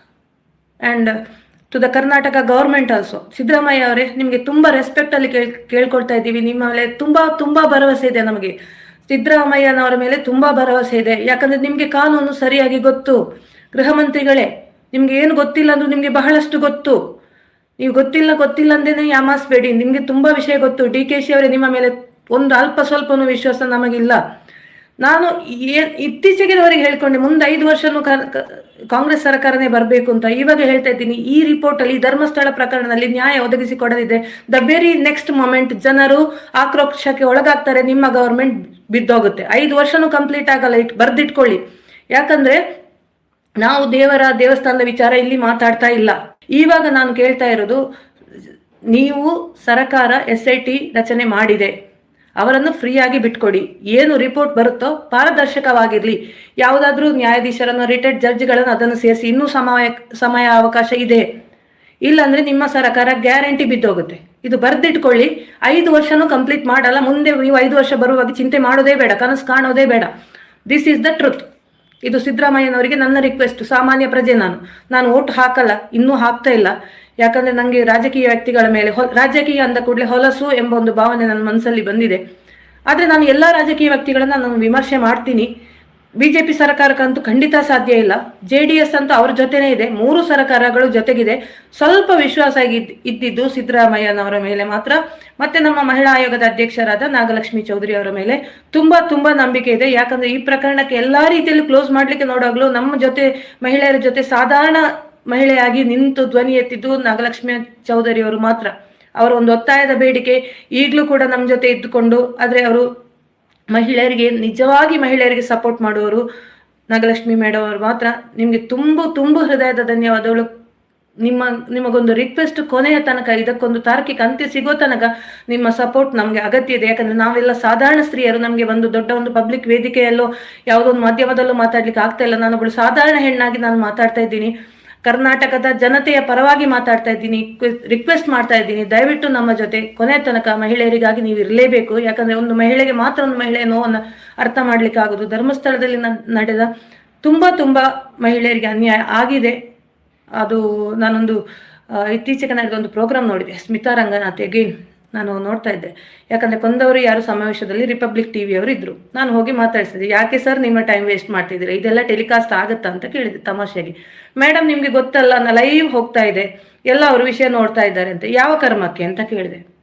And uh, to the Karnataka government also Siddaramaiah ಅವರೇ ನಿಮಗೆ ತುಂಬ ರೆಸ್ಪೆಕ್ಟಲ್ಲಿ ಕೇಳ್ ಕೇಳ್ಕೊಳ್ತಾ ಇದ್ದೀವಿ ನಿಮ್ಮ ಮೇಲೆ ತುಂಬ ತುಂಬ ಭರವಸೆ ಇದೆ ನಮಗೆ ಸಿದ್ದರಾಮಯ್ಯನವರ ಮೇಲೆ ತುಂಬ ಭರವಸೆ ಇದೆ ಯಾಕಂದರೆ ನಿಮಗೆ ಕಾನೂನು ಸರಿಯಾಗಿ ಗೊತ್ತು ಗೃಹ ಮಂತ್ರಿಗಳೇ ನಿಮ್ಗೆ ಏನು ಗೊತ್ತಿಲ್ಲ ಅಂದ್ರೂ ನಿಮಗೆ ಬಹಳಷ್ಟು ಗೊತ್ತು ನೀವು ಗೊತ್ತಿಲ್ಲ ಗೊತ್ತಿಲ್ಲ ಅಂದೇನೆ ಯಾಮಾಸ್ಬೇಡಿ ನಿಮಗೆ ತುಂಬಾ ವಿಷಯ ಗೊತ್ತು. ಡಿ ಕೆ ಶಿ ಅವರೇ ನಿಮ್ಮ ಮೇಲೆ ಒಂದು ಅಲ್ಪ ಸ್ವಲ್ಪನೂ ವಿಶ್ವಾಸ ನಮಗಿಲ್ಲ. ನಾನು ಏನ್ ಇತ್ತೀಚೆಗೆವರೆಗೆ ಹೇಳ್ಕೊಂಡೆ, ಮುಂದೆ ಐದು ವರ್ಷನೂ ಕಾಂಗ್ರೆಸ್ ಸರ್ಕಾರನೇ ಬರಬೇಕು ಅಂತ ಇವಾಗ ಹೇಳ್ತಾ ಇದ್ದೀನಿ. ಈ ರಿಪೋರ್ಟ್ ಅಲ್ಲಿ ಧರ್ಮಸ್ಥಳ ಪ್ರಕರಣದಲ್ಲಿ ನ್ಯಾಯ ಒದಗಿಸಿಕೊಡಲಿದೆ ದ ವೆರಿ ನೆಕ್ಸ್ಟ್ ಮೊಮೆಂಟ್ ಜನರು ಆಕ್ರೋಶಕ್ಕೆ ಒಳಗಾಗ್ತಾರೆ, ನಿಮ್ಮ ಗವರ್ಮೆಂಟ್ ಬಿದ್ದೋಗುತ್ತೆ. ಐದು ವರ್ಷನೂ ಕಂಪ್ಲೀಟ್ ಆಗಲ್ಲ, ಇಟ್, ಬರ್ದಿಟ್ಕೊಳ್ಳಿ. ಯಾಕಂದ್ರೆ ನಾವು ದೇವರ ದೇವಸ್ಥಾನದ ವಿಚಾರ ಇಲ್ಲಿ ಮಾತಾಡ್ತಾ ಇಲ್ಲ. ಇವಾಗ ನಾನು ಕೇಳ್ತಾ ಇರೋದು, ನೀವು ಸರಕಾರ ಎಸ್ ಐ ಟಿ ರಚನೆ ಮಾಡಿದೆ, ಅವರನ್ನು ಫ್ರೀಯಾಗಿ ಬಿಟ್ಕೊಡಿ. ಏನು ರಿಪೋರ್ಟ್ ಬರುತ್ತೋ ಪಾರದರ್ಶಕವಾಗಿರಲಿ. ಯಾವುದಾದ್ರೂ ನ್ಯಾಯಾಧೀಶರನ್ನು, ರಿಟೈರ್ಡ್ ಜಡ್ಜ್ಗಳನ್ನು ಅದನ್ನು ಸೇರಿಸಿ ಇನ್ನೂ ಸಮಯ ಸಮಯ ಅವಕಾಶ ಇದೆ. ಇಲ್ಲಾಂದ್ರೆ ನಿಮ್ಮ ಸರಕಾರ ಗ್ಯಾರಂಟಿ ಬಿದ್ದೋಗುತ್ತೆ. ಇದು ಬರ್ದಿಟ್ಕೊಳ್ಳಿ. ಐದು ವರ್ಷನೂ ಕಂಪ್ಲೀಟ್ ಮಾಡಲ್ಲ. ಮುಂದೆ ನೀವು ಐದು ವರ್ಷ ಬರುವಾಗ ಚಿಂತೆ ಮಾಡೋದೇ ಬೇಡ, ಕನಸು ಕಾಣೋದೇ ಬೇಡ. ದಿಸ್ ಈಸ್ ದ ಟ್ರುತ್ ಇದು ಸಿದ್ದರಾಮಯ್ಯನವರಿಗೆ ನನ್ನ ರಿಕ್ವೆಸ್ಟ್ ಸಾಮಾನ್ಯ ಪ್ರಜೆ ನಾನು. ನಾನು ಓಟ್ ಹಾಕಲ್ಲ, ಇನ್ನೂ ಹಾಕ್ತಾ ಇಲ್ಲ. ಯಾಕಂದ್ರೆ ನನಗೆ ರಾಜಕೀಯ ವ್ಯಕ್ತಿಗಳ ಮೇಲೆ ರಾಜಕೀಯ ಅಂದ ಕೂಡಲೇ ಹೊಲಸು ಎಂಬ ಒಂದು ಭಾವನೆ ನನ್ನ ಮನಸ್ಸಲ್ಲಿ ಬಂದಿದೆ. ಆದರೆ ನಾನು ಎಲ್ಲ ರಾಜಕೀಯ ವ್ಯಕ್ತಿಗಳನ್ನ ನಾನು ವಿಮರ್ಶೆ ಮಾಡ್ತೀನಿ. ಬಿಜೆಪಿ ಸರ್ಕಾರಕ್ಕಂತೂ ಖಂಡಿತ ಸಾಧ್ಯ ಇಲ್ಲ. ಜೆ ಡಿ ಎಸ್ ಅಂತೂ ಅವ್ರ ಜೊತೆನೇ ಇದೆ. ಮೂರು ಸರ್ಕಾರಗಳು ಜೊತೆಗಿದೆ. ಸ್ವಲ್ಪ ವಿಶ್ವಾಸ ಇದ್- ಇದ್ದಿದ್ದು ಸಿದ್ದರಾಮಯ್ಯನವರ ಮೇಲೆ ಮಾತ್ರ. ಮತ್ತೆ ನಮ್ಮ ಮಹಿಳಾ ಆಯೋಗದ ಅಧ್ಯಕ್ಷರಾದ ನಾಗಲಕ್ಷ್ಮಿ ಚೌಧರಿ ಅವರ ಮೇಲೆ ತುಂಬಾ ತುಂಬಾ ನಂಬಿಕೆ ಇದೆ. ಯಾಕಂದ್ರೆ ಈ ಪ್ರಕರಣಕ್ಕೆ ಎಲ್ಲಾ ರೀತಿಯಲ್ಲಿ ಕ್ಲೋಸ್ ಮಾಡ್ಲಿಕ್ಕೆ ನೋಡಾಗ್ಲೂ ನಮ್ಮ ಜೊತೆ, ಮಹಿಳೆಯರ ಜೊತೆ ಸಾಧಾರಣ ಮಹಿಳೆಯಾಗಿ ನಿಂತು ಧ್ವನಿ ಎತ್ತಿದ್ದು ನಾಗಲಕ್ಷ್ಮಿ ಚೌಧರಿ ಅವರು ಮಾತ್ರ. ಅವರ ಒಂದು ಒತ್ತಾಯದ ಬೇಡಿಕೆ ಈಗಲೂ ಕೂಡ ನಮ್ಮ ಜೊತೆ ಇದ್ದುಕೊಂಡು, ಆದರೆ ಅವರು ಮಹಿಳೆಯರಿಗೆ, ನಿಜವಾಗಿ ಮಹಿಳೆಯರಿಗೆ ಸಪೋರ್ಟ್ ಮಾಡುವವರು ನಾಗಲಕ್ಷ್ಮಿ ಮೇಡಮ್ ಅವರು ಮಾತ್ರ. ನಿಮಗೆ ತುಂಬ ತುಂಬ ಹೃದಯದ ಧನ್ಯವಾದಗಳು. ನಿಮ್ಮ, ನಿಮಗೊಂದು ರಿಕ್ವೆಸ್ಟ್ ಕೊನೆಯ ತನಕ, ಇದಕ್ಕೊಂದು ತಾರ್ಕಿಕ ಅಂತ್ಯ ಸಿಗೋ ತನಕ ನಿಮ್ಮ ಸಪೋರ್ಟ್ ನಮಗೆ ಅಗತ್ಯ ಇದೆ. ಯಾಕಂದ್ರೆ ನಾವೆಲ್ಲ ಸಾಧಾರಣ ಸ್ತ್ರೀಯರು, ನಮಗೆ ಒಂದು ದೊಡ್ಡ ಒಂದು ಪಬ್ಲಿಕ್ ವೇದಿಕೆಯಲ್ಲೋ, ಯಾವುದೋ ಒಂದು ಮಾಧ್ಯಮದಲ್ಲೂ ಮಾತಾಡ್ಲಿಕ್ಕೆ ಆಗ್ತಾ ಇಲ್ಲ. ನಾನೊಬ್ಬಳು ಸಾಧಾರಣ ಹೆಣ್ಣಾಗಿ ನಾನು ಮಾತಾಡ್ತಾ ಇದ್ದೀನಿ. ಕರ್ನಾಟಕದ ಜನತೆಯ ಪರವಾಗಿ ಮಾತಾಡ್ತಾ ಇದ್ದೀನಿ ರಿಕ್ವೆಸ್ಟ್ ಮಾಡ್ತಾ ಇದ್ದೀನಿ. ದಯವಿಟ್ಟು ನಮ್ಮ ಜೊತೆ ಕೊನೆ ತನಕ ಮಹಿಳೆಯರಿಗಾಗಿ ನೀವು ಇರಲೇಬೇಕು. ಯಾಕಂದ್ರೆ ಒಂದು ಮಹಿಳೆಗೆ ಮಾತ್ರ ಒಂದು ಮಹಿಳೆಯ ನೋವನ್ನು ಅರ್ಥ ಮಾಡ್ಲಿಕ್ಕೆ ಆಗೋದು. ಧರ್ಮಸ್ಥಳದಲ್ಲಿ ನಡೆದ ತುಂಬಾ ತುಂಬಾ ಮಹಿಳೆಯರಿಗೆ ಅನ್ಯಾಯ ಆಗಿದೆ. ಅದು ನಾನೊಂದು ಇತ್ತೀಚೆಗೆ ನಡೆದ ಒಂದು ಪ್ರೋಗ್ರಾಮ್ ನೋಡಿದೆ. ಸ್ಮಿತಾ ರಂಗನಾಥ್ ಅಗೇನ್ ನಾನು ನೋಡ್ತಾ ಇದ್ದೆ. ಯಾಕಂದ್ರೆ ಕೊಂದವರು ಯಾರು ಸಮಾವೇಶದಲ್ಲಿ ರಿಪಬ್ಲಿಕ್ ಟಿವಿ ಅವರು ಇದ್ರು. ನಾನು ಹೋಗಿ ಮಾತಾಡ್ಸಿದ್ದೆ. ಯಾಕೆ ಸರ್ ನಿಮ್ಮ ಟೈಮ್ ವೇಸ್ಟ್ ಮಾಡ್ತಿದ್ದೀರಾ? ಇದೆಲ್ಲ ಟೆಲಿಕಾಸ್ಟ್ ಆಗುತ್ತಾ ಅಂತ ಕೇಳಿದೆ ತಮಾಷೆಗೆ ಮೇಡಮ್ ನಿಮ್ಗೆ ಗೊತ್ತಲ್ಲ, ನಾ ಲೈವ್ ಹೋಗ್ತಾ ಇದೆ ಎಲ್ಲ ಅವ್ರ ವಿಷಯ ನೋಡ್ತಾ ಇದ್ದಾರೆ ಅಂತ. ಯಾವ ಕರ್ಮಕ್ಕೆ? ಅಂತ ಕೇಳಿದೆ.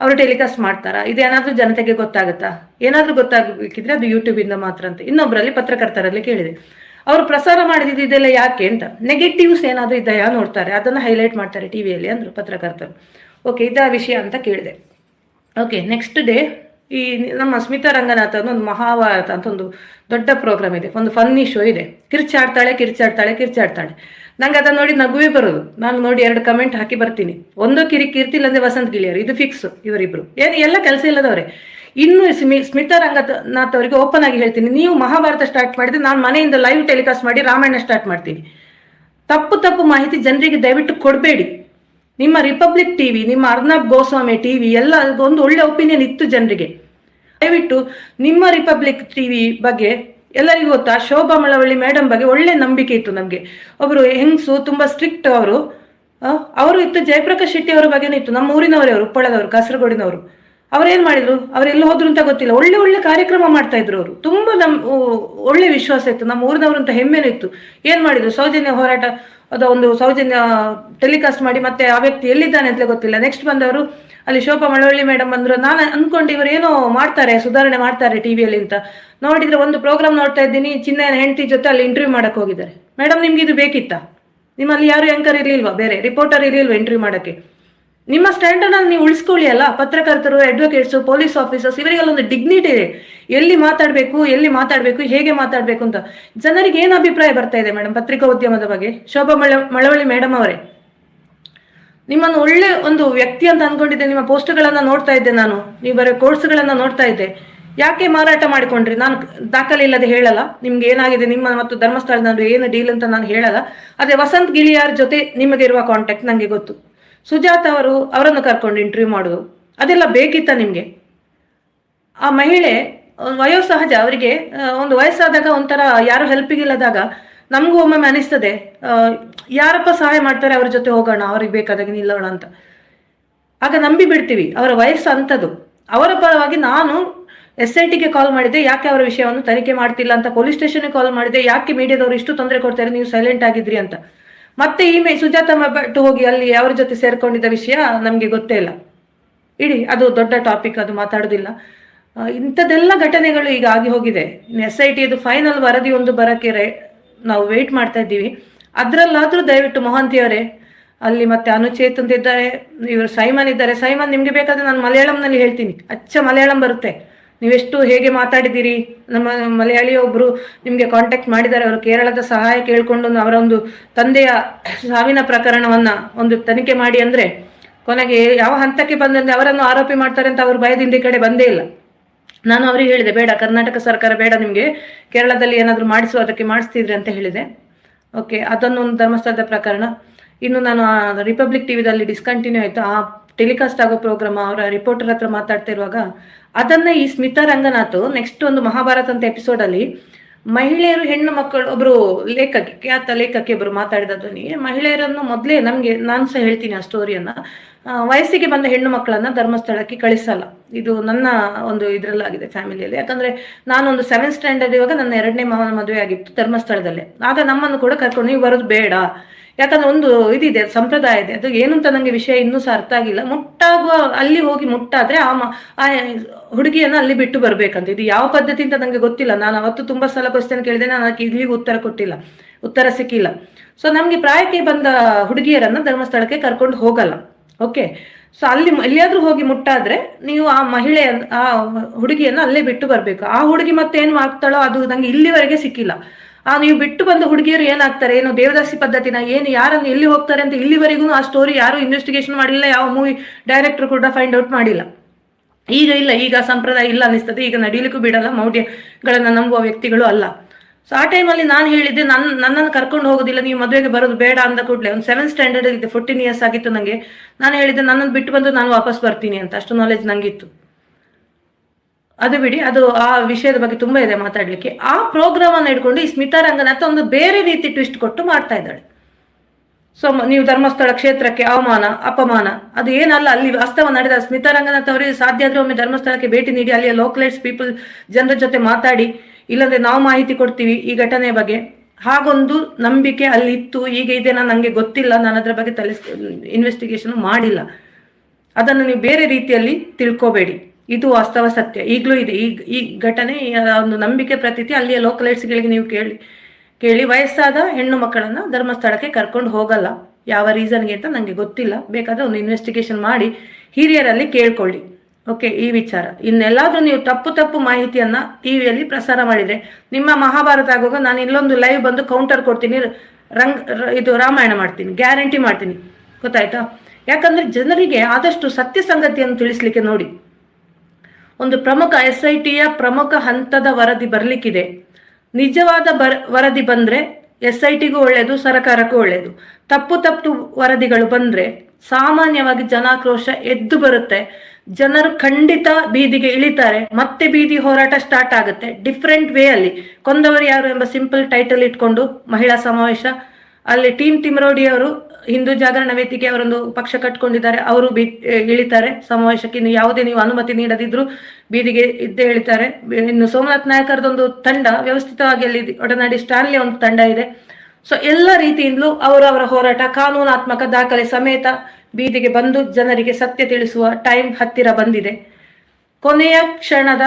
ಅವರು ಟೆಲಿಕಾಸ್ಟ್ ಮಾಡ್ತಾರಾ? ಇದೇನಾದ್ರೂ ಜನತೆಗೆ ಗೊತ್ತಾಗುತ್ತಾ? ಏನಾದ್ರೂ ಗೊತ್ತಾಗಬೇಕಿದ್ರೆ ಅದು ಯೂಟ್ಯೂಬಿಂದ ಮಾತ್ರ ಅಂತ. ಇನ್ನೊಬ್ಬರಲ್ಲಿ ಪತ್ರಕರ್ತರಲ್ಲಿ ಕೇಳಿದೆ. ಅವರು ಪ್ರಸಾರ ಮಾಡಿದ್ದು ಇದೆಲ್ಲ ಯಾಕೆ? ಅಂತ. ನೆಗೆಟಿವ್ಸ್ ಏನಾದರೂ ಇದೆಯಾ ನೋಡ್ತಾರೆ. ಅದನ್ನು ಹೈಲೈಟ್ ಮಾಡ್ತಾರೆ ಟಿವಿಯಲ್ಲಿ ಅಂದರು ಪತ್ರಕರ್ತರು. ಓಕೆ ಇದ ವಿಷಯ ಅಂತ ಕೇಳಿದೆ. ಓಕೆ ನೆಕ್ಸ್ಟ್ ಡೇ ಈ ನಮ್ಮ ಸ್ಮಿತಾ ರಂಗನಾಥ ಒಂದು ಮಹಾಭಾರತ ಅಂತ ಒಂದು ದೊಡ್ಡ ಪ್ರೋಗ್ರಾಮ್ ಇದೆ. ಒಂದು ಫನ್ನಿ ಶೋ ಇದೆ. ಕಿರ್ಚಾಡ್ತಾಳೆ ಕಿರ್ಚಾಡ್ತಾಳೆ ಕಿರ್ಚಾಡ್ತಾಳೆ. ನಂಗೆ ಅದನ್ನು ನೋಡಿ ನಗುವೇ ಬರೋದು. ನಾನು ನೋಡಿ ಎರಡು ಕಮೆಂಟ್ ಹಾಕಿ ಬರ್ತೀನಿ. ಒಂದು ಕಿರಿ ಕೀರ್ತಿ ಇಲ್ಲಂದ್ರೆ ವಸಂತ್ ಗಿಳಿಯರು. ಇದು ಫಿಕ್ಸ್ ಇವರಿಬ್ರು. ಏನು, ಎಲ್ಲ ಕೆಲಸ ಇಲ್ಲದವ್ರೆ. ಇನ್ನು ಸ್ಮಿ, ಸ್ಮಿತಾ ರಂಗನಾಥ್ ಅವರಿಗೆ ಓಪನ್ ಆಗಿ ಹೇಳ್ತೀನಿ. ನೀವು ಮಹಾಭಾರತ ಸ್ಟಾರ್ಟ್ ಮಾಡಿದ್ರೆ ನಾನು ಮನೆಯಿಂದ ಲೈವ್ ಟೆಲಿಕಾಸ್ಟ್ ಮಾಡಿ ರಾಮಾಯಣ ಸ್ಟಾರ್ಟ್ ಮಾಡ್ತೀನಿ. ತಪ್ಪು ತಪ್ಪು ಮಾಹಿತಿ ಜನರಿಗೆ ದಯವಿಟ್ಟು ಕೊಡಬೇಡಿ. ನಿಮ್ಮ ರಿಪಬ್ಲಿಕ್ ಟಿವಿ ನಿಮ್ಮ ಅರ್ನಬ್ ಗೋಸ್ವಾಮಿ ಟಿವಿ ಎಲ್ಲ ಒಂದು ಒಳ್ಳೆ ಒಪಿನಿಯನ್ ಇತ್ತು ಜನರಿಗೆ. ದಯವಿಟ್ಟು ನಿಮ್ಮ ರಿಪಬ್ಲಿಕ್ ಟಿವಿ ಬಗ್ಗೆ ಎಲ್ಲರಿಗೂ ಗೊತ್ತಾ? ಶೋಭಾ ಮಳವಳ್ಳಿ ಮೇಡಮ್ ಬಗ್ಗೆ ಒಳ್ಳೆ ನಂಬಿಕೆ ಇತ್ತು ನಮಗೆ. ಒಬ್ರು ಹೆಂಗಸು ತುಂಬಾ ಸ್ಟ್ರಿಕ್ಟ್ ಅವರು. ಅವರು ಇತ್ತು ಜಯಪ್ರಕಾಶ್ ಶೆಟ್ಟಿ ಅವರ ಬಗ್ಗೆನೂ ಇತ್ತು, ನಮ್ಮ ಊರಿನವರೇ ಅವರು ಉಪ್ಪಳದವರು ಕಾಸರಗೋಡಿನವರು. ಅವ್ರೇನ್ ಮಾಡಿದ್ರು? ಅವ್ರೆಲ್ಲ ಹೋದ್ರು ಅಂತ ಗೊತ್ತಿಲ್ಲ. ಒಳ್ಳೆ ಒಳ್ಳೆ ಕಾರ್ಯಕ್ರಮ ಮಾಡ್ತಾ ಇದ್ರು ಅವರು. ತುಂಬಾ ನಮ್, ಒಳ್ಳೆ ವಿಶ್ವಾಸ ಇತ್ತು. ನಮ್ಮ ಊರಿನವರು ಅಂತ ಹೆಮ್ಮೆನೂ ಇತ್ತು. ಏನ್ ಮಾಡಿದ್ರು? ಸೌಜನ್ಯ ಹೋರಾಟ ಅದ ಒಂದು ಸೌಜನ್ಯ ಟೆಲಿಕಾಸ್ಟ್ ಮಾಡಿ ಮತ್ತೆ ಆ ವ್ಯಕ್ತಿ ಎಲ್ಲಿದ್ದಾನೆ ಅಂತಲೇ ಗೊತ್ತಿಲ್ಲ. ನೆಕ್ಸ್ಟ್ ಬಂದವರು, ಅಲ್ಲಿ ಶೋಭಾ ಮಳವಳ್ಳಿ ಮೇಡಮ್ ಬಂದ್ರು. ನಾನು ಅನ್ಕೊಂಡು ಇವರು ಏನೋ ಮಾಡ್ತಾರೆ, ಸುಧಾರಣೆ ಮಾಡ್ತಾರೆ ಟಿವಿಯಲ್ಲಿ ಅಂತ. ನೋಡಿದ್ರೆ ಒಂದು ಪ್ರೋಗ್ರಾಮ್ ನೋಡ್ತಾ ಇದ್ದೀನಿ, ಚಿನ್ನ ಹೆಂಡತಿ ಜೊತೆ ಅಲ್ಲಿ ಇಂಟರ್ವ್ಯೂ ಮಾಡಕ್ಕೆ ಹೋಗಿದ್ದಾರೆ. ಮೇಡಮ್ ನಿಮ್ಗೆ ಇದು ಬೇಕಿತ್ತಾ? ನಿಮ್ಮಲ್ಲಿ ಯಾರು ಆಂಕರ್ ಇರ್ಲಿಲ್ವಾ? ಬೇರೆ ರಿಪೋರ್ಟರ್ ಇರ್ಲಿಲ್ವಾ ಇಂಟರ್ವ್ಯೂ ಮಾಡಕ್ಕೆ? ನಿಮ್ಮ ಸ್ಟ್ಯಾಂಡರ್ಡ್ ಅನ್ನು ನೀವು ಉಳಿಸ್ಕೊಳ್ಳಿ ಅಲ್ಲ? ಪತ್ರಕರ್ತರು ಅಡ್ವೊಕೇಟ್ಸ್ ಪೊಲೀಸ್ ಆಫೀಸರ್ಸ್ ಇವರಿಗೆಲ್ಲ ಒಂದು ಡಿಗ್ನಿಟಿ ಇದೆ. ಎಲ್ಲಿ ಮಾತಾಡಬೇಕು ಎಲ್ಲಿ ಮಾತಾಡಬೇಕು, ಹೇಗೆ ಮಾತಾಡಬೇಕು ಅಂತ. ಜನರಿಗೆ ಏನು ಅಭಿಪ್ರಾಯ ಬರ್ತಾ ಇದೆ ಮೇಡಮ್ ಪತ್ರಿಕಾ ಉದ್ಯಮದ ಬಗ್ಗೆ? ಶೋಭಾ ಮಳ, ಮಳವಳ್ಳಿ ಮೇಡಮ್ ಅವರೇ. ನಿಮ್ಮನ್ನು ಒಳ್ಳೆ ಒಂದು ವ್ಯಕ್ತಿ ಅಂತ ಅನ್ಕೊಂಡಿದ್ದೆ. ನಿಮ್ಮ ಪೋಸ್ಟ್ಗಳನ್ನ ನೋಡ್ತಾ ಇದ್ದೆ ನಾನು. ನೀವು ಬರೋ ಕೋರ್ಸ್ಗಳನ್ನ ನೋಡ್ತಾ ಇದ್ದೆ. ಯಾಕೆ ಮಾರಾಟ ಮಾಡಿಕೊಂಡ್ರಿ? ನಾನು ದಾಖಲೆ ಇಲ್ಲದೆ ಹೇಳಲ್ಲ. ನಿಮ್ಗೆ ಏನಾಗಿದೆ? ನಿಮ್ಮ ಮತ್ತು ಧರ್ಮಸ್ಥಳದ ಏನು ಡೀಲ್ ಅಂತ ನಾನು ಹೇಳಲ್ಲ. ಅದೇ ವಸಂತ್ ಗಿಳಿಯಾರ್ ಜೊತೆ ನಿಮಗೆ ಇರುವ ಕಾಂಟ್ಯಾಕ್ಟ್ ನನಗೆ ಗೊತ್ತು. ಸುಜಾತ ಅವರು ಅವರನ್ನು ಕರ್ಕೊಂಡು ಇಂಟರ್ವ್ಯೂ ಮಾಡೋದು. ಅದೆಲ್ಲ ಬೇಕಿತ್ತ ನಿಮಗೆ? ಆ ಮಹಿಳೆ ವಯೋಸಹಜ ಅವರಿಗೆ ಒಂದು ವಯಸ್ಸಾದಾಗ ಒಂಥರ ಯಾರು ಹೆಲ್ಪಿಗಿಲ್ಲದಾಗ ನಮಗೂ ಒಮ್ಮೊಮ್ಮೆ ಅನಿಸ್ತದೆ ಯಾರಪ್ಪ ಸಹಾಯ ಮಾಡ್ತಾರೆ ಅವ್ರ ಜೊತೆ ಹೋಗೋಣ, ಅವ್ರಿಗೆ ಬೇಕಾದಾಗ ನಿಲ್ಲೋಣ ಅಂತ. ಆಗ ನಂಬಿ ಬಿಡ್ತೀವಿ, ಅವರ ವಯಸ್ಸು ಅಂಥದ್ದು. ಅವರ ಪರವಾಗಿ ನಾನು ಎಸ್ ಐ ಟಿಗೆ ಕಾಲ್ ಮಾಡಿದೆ ಯಾಕೆ ಅವರ ವಿಷಯವನ್ನು ತನಿಖೆ ಮಾಡ್ತಿಲ್ಲ ಅಂತ ಪೊಲೀಸ್ ಸ್ಟೇಷನ್ಗೆ ಕಾಲ್ ಮಾಡಿದೆ ಯಾಕೆ ಮೀಡಿಯಾದವರು ಇಷ್ಟು ತೊಂದರೆ ಕೊಡ್ತಾರೆ ನೀವು ಸೈಲೆಂಟ್ ಆಗಿದ್ರಿ ಅಂತ. ಮತ್ತೆ ಈ ಮೇ ಸುಜಾತ ಭಟ್ ಹೋಗಿ ಅಲ್ಲಿ ಅವರ ಜೊತೆ ಸೇರ್ಕೊಂಡಿದ್ದ ವಿಷಯ ನಮಗೆ ಗೊತ್ತೇ ಇಲ್ಲ. ಇಡಿ, ಅದು ದೊಡ್ಡ ಟಾಪಿಕ್ ಅದು ಮಾತಾಡೋದಿಲ್ಲ. ಇಂಥದ್ದೆಲ್ಲ ಘಟನೆಗಳು ಈಗ ಆಗಿ ಹೋಗಿದೆ. ಎಸ್ ಐ ಟಿ ಇದು ಫೈನಲ್ ವರದಿ ಒಂದು ಬರೋಕ್ಕೆ ನಾವು ವೇಟ್ ಮಾಡ್ತಾ ಇದ್ದೀವಿ. ಅದರಲ್ಲಾದರೂ ದಯವಿಟ್ಟು ಮಹಾಂತಿಯವರೇ ಅಲ್ಲಿ ಮತ್ತೆ ಅನುಚೇತ್ ಅಂತ ಇದ್ದಾರೆ, ಇವರು ಸೈಮನ್ ಇದ್ದಾರೆ. ಸೈಮನ್, ನಿಮಗೆ ಬೇಕಾದ್ರೆ ನಾನು ಮಲಯಾಳಂನಲ್ಲಿ ಹೇಳ್ತೀನಿ. ಅಚ್ಚ ಮಲಯಾಳಂ ಬರುತ್ತೆ. ನೀವೆಷ್ಟು ಹೇಗೆ ಮಾತಾಡಿದ್ದೀರಿ? ನಮ್ಮ ಮಲಯಾಳಿ ಒಬ್ಬರು ನಿಮಗೆ ಕಾಂಟ್ಯಾಕ್ಟ್ ಮಾಡಿದ್ದಾರೆ. ಅವರು ಕೇರಳದ ಸಹಾಯ ಕೇಳಿಕೊಂಡು ಅವರ ಒಂದು ತಂದೆಯ ಸಾವಿನ ಪ್ರಕರಣವನ್ನ ಒಂದು ತನಿಖೆ ಮಾಡಿ ಅಂದ್ರೆ ಕೊನೆಗೆ ಯಾವ ಹಂತಕ್ಕೆ ಬಂದಂದ್ರೆ ಅವರನ್ನು ಆರೋಪಿ ಮಾಡ್ತಾರೆ ಅಂತ ಅವರು ಭಯದಿಂದ ಈ ಕಡೆ ಬಂದೇ ಇಲ್ಲ. ನಾನು ಅವರಿಗೆ ಹೇಳಿದೆ, ಬೇಡ, ಕರ್ನಾಟಕ ಸರ್ಕಾರ ಬೇಡ, ನಿಮಗೆ ಕೇರಳದಲ್ಲಿ ಏನಾದರೂ ಮಾಡಿಸುವ ಅದಕ್ಕೆ ಮಾಡಿಸ್ತಿದ್ರಿ ಅಂತ ಹೇಳಿದೆ. ಓಕೆ ಅದನ್ನೊಂದು ಧರ್ಮಸ್ಥಳದ ಪ್ರಕರಣ. ಇನ್ನು ನಾನು ರಿಪಬ್ಲಿಕ್ ಟಿವಿದಲ್ಲಿ ಡಿಸ್ಕಂಟಿನ್ಯೂ ಆಯಿತು. ಆ ಟೆಲಿಕಾಸ್ಟ್ ಆಗೋ ಪ್ರೋಗ್ರಾಮ್ ಅವರ ರಿಪೋರ್ಟರ್ ಹತ್ರ ಮಾತಾಡ್ತಾ ಇರುವಾಗ, ಅದನ್ನ ಈ ಸ್ಮಿತಾ ರಂಗನಾಥ್ ನೆಕ್ಸ್ಟ್ ಒಂದು ಮಹಾಭಾರತ ಅಂತ ಎಪಿಸೋಡಲ್ಲಿ ಮಹಿಳೆಯರು ಹೆಣ್ಣು ಮಕ್ಕಳು, ಒಬ್ರು ಲೇಖಕಿ, ಖ್ಯಾತ ಲೇಖಕಿ ಒಬ್ರು ಮಾತಾಡಿದ ಧ್ವನಿ, ಮಹಿಳೆಯರನ್ನು ಮೊದಲೇ ನಮಗೆ ನಾನು ಸಹ ಹೇಳ್ತೀನಿ ಆ ಸ್ಟೋರಿಯನ್ನ ವಯಸ್ಸಿಗೆ ಬಂದ ಹೆಣ್ಣು ಮಕ್ಕಳನ್ನ ಧರ್ಮಸ್ಥಳಕ್ಕೆ ಕಳಿಸಲ್ಲ. ಇದು ನನ್ನ ಒಂದು ಇದರಲ್ಲಾಗಿದೆ ಫ್ಯಾಮಿಲಿಯಲ್ಲಿ ಯಾಕಂದ್ರೆ ನಾನೊಂದು ಸೆವೆಂತ್ ಸ್ಟ್ಯಾಂಡರ್ಡ್ ಇವಾಗ ನನ್ನ ಎರಡನೇ ಮಾವನ ಮದುವೆ ಆಗಿತ್ತು ಧರ್ಮಸ್ಥಳದಲ್ಲೇ. ಆಗ ನಮ್ಮನ್ನು ಕೂಡ ಕರ್ಕೊಂಡು, ನೀವು ಬರೋದು ಬೇಡ. ಯಾಕಂದ್ರೆ ಒಂದು ಇದಿದೆ, ಸಂಪ್ರದಾಯ ಇದೆ. ಅದು ಏನು ಅಂತ ನನಗೆ ವಿಷಯ ಇನ್ನೂ ಸಹ ಅರ್ಥ ಆಗಿಲ್ಲ. ಮುಟ್ಟಾಗುವ, ಅಲ್ಲಿ ಹೋಗಿ ಮುಟ್ಟಾದ್ರೆ ಆ ಹುಡುಗಿಯನ್ನು ಅಲ್ಲಿ ಬಿಟ್ಟು ಬರ್ಬೇಕಂತ. ಇದು ಯಾವ ಪದ್ಧತಿ ಅಂತ ನನಗೆ ಗೊತ್ತಿಲ್ಲ. ನಾನು ಅವತ್ತು ತುಂಬಾ ಸಲ ಕ್ವಶನ್ ಕೇಳಿದೆ, ನಾನು ಅದಕ್ಕೆ ಇಲ್ಲಿಗೂ ಉತ್ತರ ಕೊಟ್ಟಿಲ್ಲ. ಉತ್ತರ ಸಿಕ್ಕಿಲ್ಲ. ಸೊ ನಮ್ಗೆ ಪ್ರಾಯಕ್ಕೆ ಬಂದ ಹುಡುಗಿಯರನ್ನ ಧರ್ಮಸ್ಥಳಕ್ಕೆ ಕರ್ಕೊಂಡು ಹೋಗಲ್ಲ. ಓಕೆ ಸೊ ಅಲ್ಲಿ ಎಲ್ಲಿಯಾದ್ರೂ ಹೋಗಿ ಮುಟ್ಟಾದ್ರೆ ನೀವು ಆ ಮಹಿಳೆ, ಆ ಹುಡುಗಿಯನ್ನ ಅಲ್ಲೇ ಬಿಟ್ಟು ಬರ್ಬೇಕು. ಆ ಹುಡುಗಿ ಮತ್ತೆ ಏನ್ ಮಾಡ್ತಾಳೋ ಅದು ನಂಗೆ ಇಲ್ಲಿವರೆಗೆ ಸಿಕ್ಕಿಲ್ಲ. ಆ, ನೀವು ಬಿಟ್ಟು ಬಂದ ಹುಡುಗಿಯರು ಏನಾಗ್ತಾರೆ? ಏನು ದೇವದಾಸಿ ಪದ್ಧತಿನ ಏನು? ಯಾರನ್ನು ಎಲ್ಲಿ ಹೋಗ್ತಾರೆ ಅಂತ ಇಲ್ಲಿವರೆಗೂ ಆ ಸ್ಟೋರಿ ಯಾರು ಇನ್ವೆಸ್ಟಿಗೇಷನ್ ಮಾಡಿಲ್ಲ, ಯಾವ ಮೂವಿ ಡೈರೆಕ್ಟರ್ ಕೂಡ ಫೈಂಡ್ ಔಟ್ ಮಾಡಿಲ್ಲ. ಈಗ ಇಲ್ಲ, ಈಗ ಸಂಪ್ರದಾಯ ಇಲ್ಲ ಅನಿಸ್ತದೆ ಈಗ ನಡೀಲಿಕ್ಕೂ ಬಿಡಲ್ಲ, ಮೌಢ್ಯಗಳನ್ನು ನಂಬುವ ವ್ಯಕ್ತಿಗಳು ಅಲ್ಲ. ಸೊ ಆ ಟೈಮಲ್ಲಿ ನಾನು ಹೇಳಿದ್ದೆ ನನ್ನ ನನ್ನನ್ನು ಕರ್ಕೊಂಡು ಹೋಗೋದಿಲ್ಲ, ನೀವು ಮದುವೆಗೆ ಬರೋದು ಬೇಡ ಅಂದ ಕೂಡಲೇ, ಒಂದು ಸೆವೆನ್ ಸ್ಟ್ಯಾಂಡರ್ಡ್ ಇದೆ ಫೋರ್ಟೀನ್ ಇಯರ್ಸ್ ಆಗಿತ್ತು ನನಗೆ ನಾನು ಹೇಳಿದ್ದೆ, ನನ್ನನ್ನು ಬಿಟ್ಟು ಬಂದು ನಾನು ವಾಪಸ್ ಬರ್ತೀನಿ ಅಂತ. ಅಷ್ಟು ನಾಲೆಜ್ ನಂಗಿತ್ತು. ಅದು ಬಿಡಿ, ಅದು ಆ ವಿಷಯದ ಬಗ್ಗೆ ತುಂಬಾ ಇದೆ ಮಾತಾಡ್ಲಿಕ್ಕೆ. ಆ ಪ್ರೋಗ್ರಾಮ್ ಅನ್ನು ಇಟ್ಕೊಂಡು ಈ ಸ್ಮಿತಾ ರಂಗನಾಥ ಒಂದು ಬೇರೆ ರೀತಿ ಟ್ವಿಸ್ಟ್ ಕೊಟ್ಟು ಮಾಡ್ತಾ ಇದ್ದಾಳೆ. ಸೊ ನೀವು ಧರ್ಮಸ್ಥಳ ಕ್ಷೇತ್ರಕ್ಕೆ ಅವಮಾನ, ಅಪಮಾನ, ಅದು ಏನಲ್ಲ, ಅಲ್ಲಿ ವಾಸ್ತವ ನಡೆದ ಸ್ಮಿತಾ ರಂಗನಾಥ್ ಅವರಿಗೆ ಸಾಧ್ಯ ಆದ್ರೆ ಒಮ್ಮೆ ಧರ್ಮಸ್ಥಳಕ್ಕೆ ಭೇಟಿ ನೀಡಿ ಅಲ್ಲಿಯ ಲೋಕಲೈಟ್ಸ್ ಪೀಪಲ್ ಜನರ ಜೊತೆ ಮಾತಾಡಿ, ಇಲ್ಲಂದ್ರೆ ನಾವು ಮಾಹಿತಿ ಕೊಡ್ತೀವಿ ಈ ಘಟನೆ ಬಗ್ಗೆ. ಹಾಗೊಂದು ನಂಬಿಕೆ ಅಲ್ಲಿ ಇತ್ತು, ಈಗ ಇದೇನಾ ನನಗೆ ಗೊತ್ತಿಲ್ಲ, ನಾನು ಅದ್ರ ಬಗ್ಗೆ ತಲೆ ಇನ್ವೆಸ್ಟಿಗೇಷನ್ ಮಾಡಿಲ್ಲ. ಅದನ್ನು ನೀವು ಬೇರೆ ರೀತಿಯಲ್ಲಿ ತಿಳ್ಕೋಬೇಡಿ. ಇದು ವಾಸ್ತವ ಸತ್ಯ. ಈಗಲೂ ಇದೆ. ಈ ಈ ಘಟನೆ, ಒಂದು ನಂಬಿಕೆ ಪ್ರತೀತಿ ಅಲ್ಲಿಯ ಲೋಕಲೈಟ್ಸ್ಗಳಿಗೆ ನೀವು ಕೇಳಿ ಕೇಳಿ ವಯಸ್ಸಾದ ಹೆಣ್ಣು ಮಕ್ಕಳನ್ನ ಧರ್ಮಸ್ಥಳಕ್ಕೆ ಕರ್ಕೊಂಡು ಹೋಗಲ್ಲ. ಯಾವ ರೀಸನ್ಗೆ ಅಂತ ನನಗೆ ಗೊತ್ತಿಲ್ಲ. ಬೇಕಾದ್ರೆ ಒಂದು ಇನ್ವೆಸ್ಟಿಗೇಷನ್ ಮಾಡಿ ಹಿರಿಯರಲ್ಲಿ ಕೇಳ್ಕೊಳ್ಳಿ. ಓಕೆ, ಈ ವಿಚಾರ. ಇನ್ನೆಲ್ಲಾದರೂ ನೀವು ತಪ್ಪು ತಪ್ಪು ಮಾಹಿತಿಯನ್ನ ಟಿವಿಯಲ್ಲಿ ಪ್ರಸಾರ ಮಾಡಿದ್ರೆ, ನಿಮ್ಮ ಮಹಾಭಾರತ ಆಗುವಾಗ ನಾನು ಇಲ್ಲೊಂದು ಲೈವ್ ಬಂದು ಕೌಂಟರ್ ಕೊಡ್ತೀನಿ, ರಂಗ್ ಇದು ರಾಮಾಯಣ ಮಾಡ್ತೀನಿ ಗ್ಯಾರಂಟಿ ಮಾಡ್ತೀನಿ. ಗೊತ್ತಾಯ್ತಾ? ಯಾಕಂದ್ರೆ ಜನರಿಗೆ ಆದಷ್ಟು ಸತ್ಯ ಸಂಗತಿಯನ್ನು ತಿಳಿಸ್ಲಿಕ್ಕೆ ನೋಡಿ. ಒಂದು ಪ್ರಮುಖ ಎಸ್ ಐ ಟಿಯ ಪ್ರಮುಖ ಹಂತದ ವರದಿ ಬರಲಿಕ್ಕಿದೆ. ನಿಜವಾದ ಬರ್, ವರದಿ ಬಂದ್ರೆ ಎಸ್ ಐ ಟಿಗೂ ಒಳ್ಳೆಯದು ಸರ್ಕಾರಕ್ಕೂ ಒಳ್ಳೆಯದು ತಪ್ಪು ತಪ್ಪು ವರದಿಗಳು ಬಂದ್ರೆ ಸಾಮಾನ್ಯವಾಗಿ ಜನಾಕ್ರೋಶ ಎದ್ದು ಬರುತ್ತೆ. ಜನರು ಖಂಡಿತ ಬೀದಿಗೆ ಇಳಿತಾರೆ. ಮತ್ತೆ ಬೀದಿ ಹೋರಾಟ ಸ್ಟಾರ್ಟ್ ಆಗುತ್ತೆ. ಡಿಫ್ರೆಂಟ್ ವೇ ಅಲ್ಲಿ. ಕೊಂದವರು ಯಾರು ಎಂಬ ಸಿಂಪಲ್ ಟೈಟಲ್ ಇಟ್ಕೊಂಡು ಮಹಿಳಾ ಸಮಾವೇಶ, ಅಲ್ಲಿ ಟೀಮ್ ತಿಮ್ರೋಡಿ ಅವರು ಹಿಂದೂ ಜಾಗರಣ ವೇದಿಕೆ ಅವರೊಂದು ಪಕ್ಷ ಕಟ್ಕೊಂಡಿದ್ದಾರೆ. ಅವರು ಬಿ ಇಳಿತಾರೆ. ಸಮಾವೇಶಕ್ಕೆ ಇನ್ನು ಯಾವುದೇ ನೀವು ಅನುಮತಿ ನೀಡದಿದ್ರು ಬೀದಿಗೆ ಇದ್ದೇ ಹೇಳ್ತಾರೆ ಇನ್ನು ಸೋಮನಾಥ್ ನಾಯಕರದೊಂದು ತಂಡ ವ್ಯವಸ್ಥಿತವಾಗಿ ಅಲ್ಲಿ ಒಡನಾಡಿ ಸ್ಟಾನ್ಲಿ ಒಂದು ತಂಡ ಇದೆ. ಸೊ, ಎಲ್ಲ ರೀತಿಯಿಂದಲೂ ಅವರವರ ಹೋರಾಟ ಕಾನೂನಾತ್ಮಕ ದಾಖಲೆ ಸಮೇತ ಬೀದಿಗೆ ಬಂದು ಜನರಿಗೆ ಸತ್ಯ ತಿಳಿಸುವ ಟೈಮ್ ಹತ್ತಿರ ಬಂದಿದೆ. ಕೊನೆಯ ಕ್ಷಣದ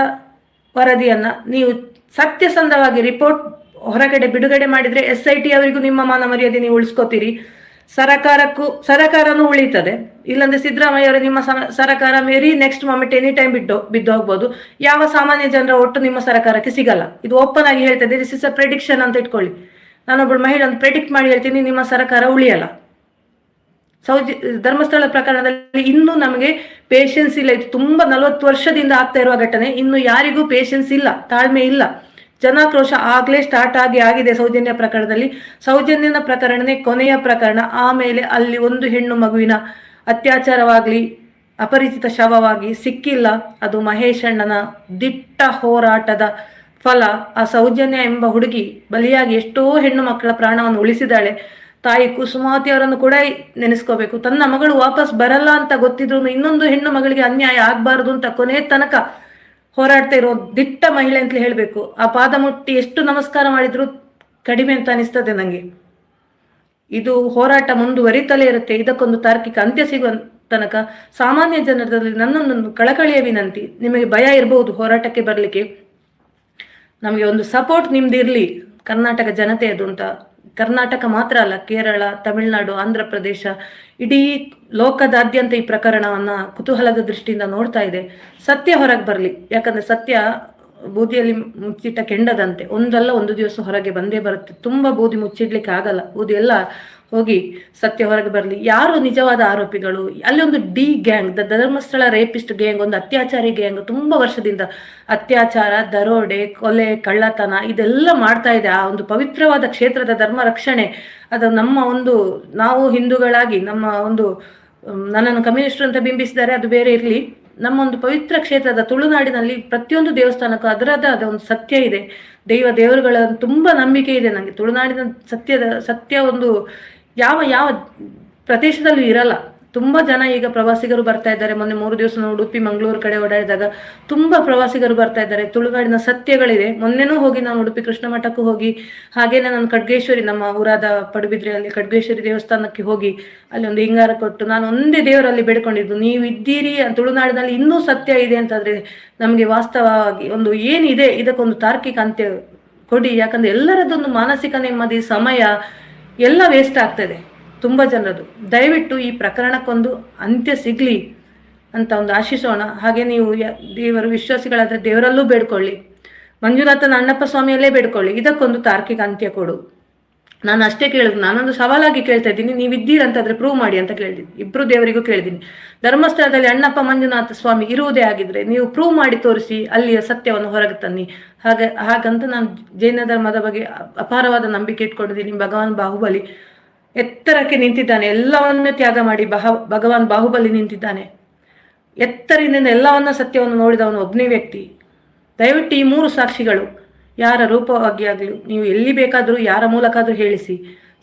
ವರದಿಯನ್ನ ನೀವು ಸತ್ಯಸಂಧವಾಗಿ ರಿಪೋರ್ಟ್ ಹೊರಗಡೆ ಬಿಡುಗಡೆ ಮಾಡಿದ್ರೆ ಎಸ್ ಐ ಟಿ ಅವರಿಗೂ ನಿಮ್ಮ ಮಾನ ಮರ್ಯಾದೆ ನೀವು ಉಳಿಸ್ಕೋತೀರಿ. ಸರಕಾರಕ್ಕೂ, ಸರಕಾರನೂ ಉಳಿತದೆ ಇಲ್ಲಾಂದ್ರೆ ಸಿದ್ದರಾಮಯ್ಯ ಅವರು ನಿಮ್ಮ ಸರಕಾರ very next moment any time ಬಿಟ್ಟು ಬಿದ್ದು ಹೋಗ್ಬೋದು ಯಾವ ಸಾಮಾನ್ಯ ಜನರ ಒಟ್ಟು ನಿಮ್ಮ ಸರಕಾರಕ್ಕೆ ಸಿಗಲ್ಲ. ಇದು ಓಪನ್ ಆಗಿ ಹೇಳ್ತದೆ. ದಿಸ್ ಇಸ್ ಅ ಪ್ರೆಡಿಕ್ಷನ್ ಅಂತ ಇಟ್ಕೊಳ್ಳಿ. ನಾನೊಬ್ಬಳು ಮಹಿಳೆ, ಒಂದು ಪ್ರೆಡಿಕ್ಟ್ ಮಾಡಿ ಹೇಳ್ತೀನಿ, ನಿಮ್ಮ ಸರಕಾರ ಉಳಿಯಲ್ಲ. ಸೌಜಿ, ಧರ್ಮಸ್ಥಳ ಪ್ರಕರಣದಲ್ಲಿ ಇನ್ನೂ ನಮಗೆ ಪೇಷನ್ಸ್ ಇಲ್ಲ. ಇದು ತುಂಬಾ ನಲವತ್ತು ವರ್ಷದಿಂದ ಆಗ್ತಾ ಇರುವ ಘಟನೆ. ಇನ್ನು ಯಾರಿಗೂ ಪೇಷನ್ಸ್ ಇಲ್ಲ, ತಾಳ್ಮೆ ಇಲ್ಲ. ಜನಾಕ್ರೋಶ ಆಗಲೇ ಸ್ಟಾರ್ಟ್ ಆಗಿ ಆಗಿದೆ ಸೌಜನ್ಯ ಪ್ರಕರಣದಲ್ಲಿ. ಸೌಜನ್ಯನ ಪ್ರಕರಣನೇ ಕೊನೆಯ ಪ್ರಕರಣ. ಆಮೇಲೆ ಅಲ್ಲಿ ಒಂದು ಹೆಣ್ಣು ಮಗುವಿನ ಅತ್ಯಾಚಾರವಾಗಲಿ, ಅಪರಿಚಿತ ಶವವಾಗಿ ಸಿಕ್ಕಿಲ್ಲ. ಅದು ಮಹೇಶಣ್ಣನ ದಿಟ್ಟ ಹೋರಾಟದ ಫಲ. ಆ ಸೌಜನ್ಯ ಎಂಬ ಹುಡುಗಿ ಬಲಿಯಾಗಿ ಎಷ್ಟೋ ಹೆಣ್ಣು ಮಕ್ಕಳ ಪ್ರಾಣವನ್ನು ಉಳಿಸಿದಾಳೆ ತಾಯಿ ಕುಸುಮಾವತಿ ಅವರನ್ನು ಕೂಡ ನೆನೆಸ್ಕೋಬೇಕು. ತನ್ನ ಮಗಳು ವಾಪಸ್ ಬರಲ್ಲ ಅಂತ ಗೊತ್ತಿದ್ರು ಇನ್ನೊಂದು ಹೆಣ್ಣು ಮಗಳಿಗೆ ಅನ್ಯಾಯ ಆಗ್ಬಾರ್ದು ಅಂತ ಕೊನೆ ತನಕ ಹೋರಾಡ್ತಾ ಇರೋ ದಿಟ್ಟ ಮಹಿಳೆ ಅಂತ ಹೇಳಬೇಕು. ಆ ಪಾದ ಮುಟ್ಟಿ ಎಷ್ಟು ನಮಸ್ಕಾರ ಮಾಡಿದ್ರು ಕಡಿಮೆ ಅಂತ ಅನಿಸ್ತದೆ ನನಗೆ ಇದು ಹೋರಾಟ ಮುಂದುವರಿತಲೇ ಇರುತ್ತೆ. ಇದಕ್ಕೊಂದು ತಾರ್ಕಿಕ ಅಂತ್ಯ ಸಿಗುವ ತನಕ ಸಾಮಾನ್ಯ ಜನರಲ್ಲಿ ನನ್ನೊಂದೊಂದು ಕಳಕಳಿಯ ವಿನಂತಿ. ನಿಮಗೆ ಭಯ ಇರಬಹುದು ಹೋರಾಟಕ್ಕೆ ಬರಲಿಕ್ಕೆ. ನಮಗೆ ಒಂದು ಸಪೋರ್ಟ್ ನಿಮ್ದಿರ್ಲಿ. ಕರ್ನಾಟಕ ಜನತೆಯದು ಅಂತ ಕರ್ನಾಟಕ ಮಾತ್ರ ಅಲ್ಲ, ಕೇರಳ, ತಮಿಳುನಾಡು, ಆಂಧ್ರ ಪ್ರದೇಶ, ಇಡೀ ಲೋಕದಾದ್ಯಂತ ಈ ಪ್ರಕರಣವನ್ನ ಕುತೂಹಲದ ದೃಷ್ಟಿಯಿಂದ ನೋಡ್ತಾ ಇದೆ. ಸತ್ಯ ಹೊರಗೆ ಬರಲಿ. ಯಾಕಂದ್ರೆ ಸತ್ಯ ಬೂದಿಯಲ್ಲಿ ಮುಚ್ಚಿಟ್ಟ ಕೆಂಡದಂತೆ. ಒಂದಲ್ಲ ಒಂದು ದಿವಸ ಹೊರಗೆ ಬಂದೇ ಬರುತ್ತೆ. ತುಂಬಾ ಬೂದಿ ಮುಚ್ಚಿಡ್ಲಿಕ್ಕೆ ಆಗಲ್ಲ. ಬೂದಿ ಎಲ್ಲ ಹೋಗಿ ಸತ್ಯ ಹೊರಗೆ ಬರಲಿ. ಯಾರು ನಿಜವಾದ ಆರೋಪಿಗಳು? ಅಲ್ಲಿ ಒಂದು the gang, the Dharmasthala rapist gang, ಒಂದು ಅತ್ಯಾಚಾರಿ ಗ್ಯಾಂಗ್, ತುಂಬಾ ವರ್ಷದಿಂದ ಅತ್ಯಾಚಾರ, ದರೋಡೆ, ಕೊಲೆ, ಕಳ್ಳತನ, ಇದೆಲ್ಲ ಮಾಡ್ತಾ ಇದೆ. ಆ ಒಂದು ಪವಿತ್ರವಾದ ಕ್ಷೇತ್ರದ ಧರ್ಮ ರಕ್ಷಣೆ, ಅದು ನಮ್ಮ ಒಂದು, ನಾವು ಹಿಂದೂಗಳಾಗಿ, ನಮ್ಮ ಒಂದು ನನ್ನನ್ನು ಕಮ್ಯುನಿಸ್ಟರ್ ಅಂತ ಬಿಂಬಿಸಿದ್ದಾರೆ, ಅದು ಬೇರೆ ಇರಲಿ. ನಮ್ಮ ಒಂದು ಪವಿತ್ರ ಕ್ಷೇತ್ರದ ತುಳುನಾಡಿನಲ್ಲಿ ಪ್ರತಿಯೊಂದು ದೇವಸ್ಥಾನಕ್ಕೂ ಅದೊಂದು ಒಂದು ಸತ್ಯ ಇದೆ. ದೈವ ದೇವರುಗಳ ತುಂಬಾ ನಂಬಿಕೆ ಇದೆ ನನಗೆ ತುಳುನಾಡಿನ ಸತ್ಯದ, ಸತ್ಯ ಒಂದು ಯಾವ ಯಾವ ಪ್ರದೇಶದಲ್ಲೂ ಇರಲ್ಲ. ತುಂಬಾ ಜನ ಈಗ ಪ್ರವಾಸಿಗರು ಬರ್ತಾ ಇದ್ದಾರೆ. ಮೊನ್ನೆ ಮೂರು ದಿವಸ ಉಡುಪಿ, ಮಂಗಳೂರು ಕಡೆ ಓಡಾಡಿದಾಗ ತುಂಬಾ ಪ್ರವಾಸಿಗರು ಬರ್ತಾ ಇದ್ದಾರೆ. ತುಳುನಾಡಿನ ಸತ್ಯಗಳಿದೆ ಮೊನ್ನೆನೂ ಹೋಗಿ ನಾನು ಉಡುಪಿ ಕೃಷ್ಣ ಮಠಕ್ಕೂ ಹೋಗಿ, ಹಾಗೇನೆ ನಾನು ಖಡ್ಗೇಶ್ವರಿ, ನಮ್ಮ ಊರಾದ ಪಡುಬಿದ್ರೆಯಲ್ಲಿ ಖಡ್ಗೇಶ್ವರಿ ದೇವಸ್ಥಾನಕ್ಕೆ ಹೋಗಿ ಅಲ್ಲಿ ಒಂದು ಹಿಂಗಾರ ಕೊಟ್ಟು ನಾನು ಒಂದೇ ದೇವರಲ್ಲಿ ಬೇಡ್ಕೊಂಡಿದ್ದು. ನೀವು ಇದ್ದೀರಿ ತುಳುನಾಡಿನಲ್ಲಿ ಇನ್ನೂ ಸತ್ಯ ಇದೆ ಅಂತಂದ್ರೆ ನಮಗೆ ವಾಸ್ತವವಾಗಿ ಒಂದು ಏನಿದೆ ಇದಕ್ಕೊಂದು ತಾರ್ಕಿಕ ಅಂತ್ಯ ಕೊಡಿ. ಯಾಕಂದ್ರೆ ಎಲ್ಲರದ್ದೊಂದು ಮಾನಸಿಕ ನೆಮ್ಮದಿ, ಸಮಯ ಎಲ್ಲ ವೇಸ್ಟ್ ಆಗ್ತದೆ ತುಂಬ ಜನರದು ದಯವಿಟ್ಟು ಈ ಪ್ರಕರಣಕ್ಕೊಂದು ಅಂತ್ಯ ಸಿಗ್ಲಿ ಅಂತ ಒಂದು ಆಶಿಸೋಣ. ಹಾಗೆ ನೀವು ದೇವರು ವಿಶ್ವಾಸಿಗಳಾದರೆ ದೇವರಲ್ಲೂ ಬೇಡ್ಕೊಳ್ಳಿ. ಮಂಜುನಾಥನ ಅಣ್ಣಪ್ಪ ಸ್ವಾಮಿಯಲ್ಲೇ ಬೇಡ್ಕೊಳ್ಳಿ. ಇದಕ್ಕೊಂದು ತಾರ್ಕಿಕ ಅಂತ್ಯ ಕೊಡು. ನಾನು ಅಷ್ಟೇ ಕೇಳಿದ್ರು ನಾನೊಂದು ಸವಾಲಾಗಿ ಕೇಳ್ತಾ ಇದ್ದೀನಿ ನೀವು ಇದ್ದೀರಂತಾದ್ರೆ ಪ್ರೂವ್ ಮಾಡಿ ಅಂತ ಕೇಳಿದ್ದೀನಿ ಇಬ್ರು ದೇವರಿಗೂ ಕೇಳಿದ್ದೀನಿ. ಧರ್ಮಸ್ಥಳದಲ್ಲಿ ಅಣ್ಣಪ್ಪ ಮಂಜುನಾಥ ಸ್ವಾಮಿ ಇರುವುದೇ ಆಗಿದ್ರೆ ನೀವು ಪ್ರೂವ್ ಮಾಡಿ ತೋರಿಸಿ ಅಲ್ಲಿಯ ಸತ್ಯವನ್ನು ಹೊರಗೆ ತನ್ನಿ. ಹಾಗೆ, ಹಾಗಂತ ನಾನು ಜೈನ ಧರ್ಮದ ಬಗ್ಗೆ ಅಪಾರವಾದ ನಂಬಿಕೆ ಇಟ್ಕೊಂಡಿದ್ದೀನಿ. ಭಗವಾನ್ ಬಾಹುಬಲಿ ಎತ್ತರಕ್ಕೆ ನಿಂತಿದ್ದಾನೆ. ಎಲ್ಲವನ್ನೂ ತ್ಯಾಗ ಮಾಡಿ ಬಹ, ಭಗವಾನ್ ಬಾಹುಬಲಿ ನಿಂತಿದ್ದಾನೆ. ಎತ್ತರದಿಂದ ಎಲ್ಲವನ್ನ ಸತ್ಯವನ್ನು ನೋಡಿದವನು ಒಬ್ಬನೇ ವ್ಯಕ್ತಿ. ದಯವಿಟ್ಟು ಈ ಮೂರು ಸಾಕ್ಷಿಗಳು ಯಾರ ರೂಪವಾಗಿ ಆಗಲಿ, ನೀವು ಎಲ್ಲಿ ಬೇಕಾದರೂ ಯಾರ ಮೂಲಕ ಆದರೂ ಹೇಳಿಸಿ.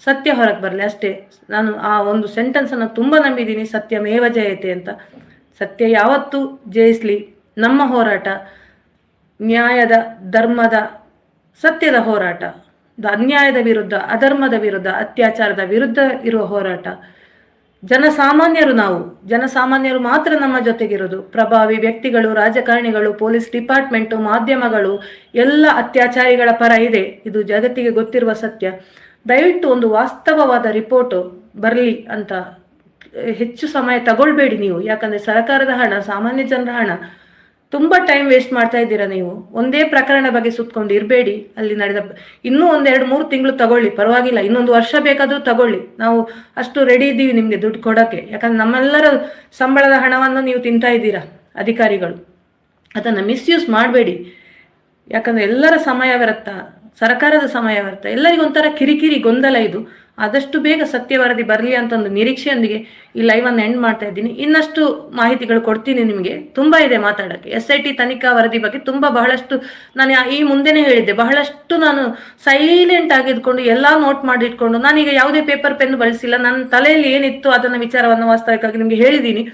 ಸತ್ಯ ಹೊರಗೆ ಬರಲಿ ಅಷ್ಟೇ. ನಾನು ಆ ಒಂದು ಸೆಂಟೆನ್ಸನ್ನು ತುಂಬ ನಂಬಿದ್ದೀನಿ ಸತ್ಯ ಮೇವ ಜಯತೆ ಅಂತ. ಸತ್ಯ ಯಾವತ್ತೂ ಜಯಿಸ್ಲಿ. ನಮ್ಮ ಹೋರಾಟ ನ್ಯಾಯದ, ಧರ್ಮದ, ಸತ್ಯದ ಹೋರಾಟ. ಅನ್ಯಾಯದ ವಿರುದ್ಧ, ಅಧರ್ಮದ ವಿರುದ್ಧ, ಅತ್ಯಾಚಾರದ ವಿರುದ್ಧ ಇರುವ ಹೋರಾಟ. ಜನಸಾಮಾನ್ಯರು ನಾವು, ಜನಸಾಮಾನ್ಯರು ಮಾತ್ರ ನಮ್ಮ ಜೊತೆಗಿರೋದು. ಪ್ರಭಾವಿ ವ್ಯಕ್ತಿಗಳು, ರಾಜಕಾರಣಿಗಳು, ಪೊಲೀಸ್ ಡಿಪಾರ್ಟ್ಮೆಂಟು, ಮಾಧ್ಯಮಗಳು, ಎಲ್ಲ ಅತ್ಯಾಚಾರಿಗಳ ಪರ ಇದೆ. ಇದು ಜಗತ್ತಿಗೆ ಗೊತ್ತಿರುವ ಸತ್ಯ. ದಯವಿಟ್ಟು ಒಂದು ವಾಸ್ತವವಾದ ರಿಪೋರ್ಟು ಬರಲಿ ಅಂತ ಹೆಚ್ಚು ಸಮಯ ತಗೊಳ್ಬೇಡಿ ನೀವು. ಯಾಕಂದ್ರೆ ಸರ್ಕಾರದ ಹಣ, ಸಾಮಾನ್ಯ ಜನರ ಹಣ ತುಂಬಾ ಟೈಮ್ ವೇಸ್ಟ್ ಮಾಡ್ತಾ ಇದ್ದೀರಾ ನೀವು? ಒಂದೇ ಪ್ರಕರಣ ಬಗ್ಗೆ ಸುತ್ಕೊಂಡು ಇರಬೇಡಿ. ಅಲ್ಲಿ ನಡೆದ ಇನ್ನೂ ಒಂದೆರಡು ಮೂರು ತಿಂಗಳು ತಗೊಳ್ಳಿ. ಪರವಾಗಿಲ್ಲ. ಇನ್ನೊಂದು ವರ್ಷ ಬೇಕಾದರೂ ತಗೊಳ್ಳಿ. ನಾವು ಅಷ್ಟು ರೆಡಿ ಇದ್ದೀವಿ ನಿಮಗೆ ದುಡ್ಡು ಕೊಡೋಕ್ಕೆ. ಯಾಕಂದ್ರೆ ನಮ್ಮೆಲ್ಲರ ಸಂಬಳದ ಹಣವನ್ನು ನೀವು ತಿಂತಾ ಇದ್ದೀರಾ, ಅಧಿಕಾರಿಗಳು. ಅದನ್ನು ಮಿಸ್ಯೂಸ್ ಮಾಡಬೇಡಿ. ಯಾಕಂದ್ರೆ ಎಲ್ಲರ ಸಮಯ ವ್ಯರ್ಥ. ಸರ್ಕಾರದ ಸಮಯ ವ್ಯರ್ಥ ಎಲ್ಲರಿಗೂ ಒಂಥರ ಕಿರಿಕಿರಿ ಗೊಂದಲ ಇದು. ಆದಷ್ಟು ಬೇಗ ಸತ್ಯ ವರದಿ ಬರಲಿ ಅಂತ ಒಂದು ನಿರೀಕ್ಷೆಯೊಂದಿಗೆ ಈ ಲೈವ್ ಅನ್ನು ಎಂಡ್ ಮಾಡ್ತಾ ಇದ್ದೀನಿ. ಇನ್ನಷ್ಟು ಮಾಹಿತಿಗಳು ಕೊಡ್ತೀನಿ ನಿಮಗೆ. ತುಂಬಾ ಇದೆ ಮಾತಾಡೋಕ್ಕೆ. ಎಸ್ ಐ ಟಿ ತನಿಖಾ ವರದಿ ಬಗ್ಗೆ ತುಂಬಾ ಬಹಳಷ್ಟು ನಾನು ಈ ಮುಂದೆನೇ ಹೇಳಿದ್ದೆ. ಬಹಳಷ್ಟು ನಾನು ಸೈಲೆಂಟ್ ಆಗಿದ್ಕೊಂಡು ಎಲ್ಲ ನೋಟ್ ಮಾಡಿಟ್ಕೊಂಡು ನಾನೀಗ ಯಾವುದೇ ಪೇಪರ್ ಪೆನ್ ಬಳಸಿಲ್ಲ. ನನ್ನ ತಲೆಯಲ್ಲಿ ಏನಿತ್ತು ಅದನ್ನ ವಿಚಾರವನ್ನು ವಾಸ್ತವಿಕವಾಗಿ ನಿಮಗೆ ಹೇಳಿದ್ದೀನಿ.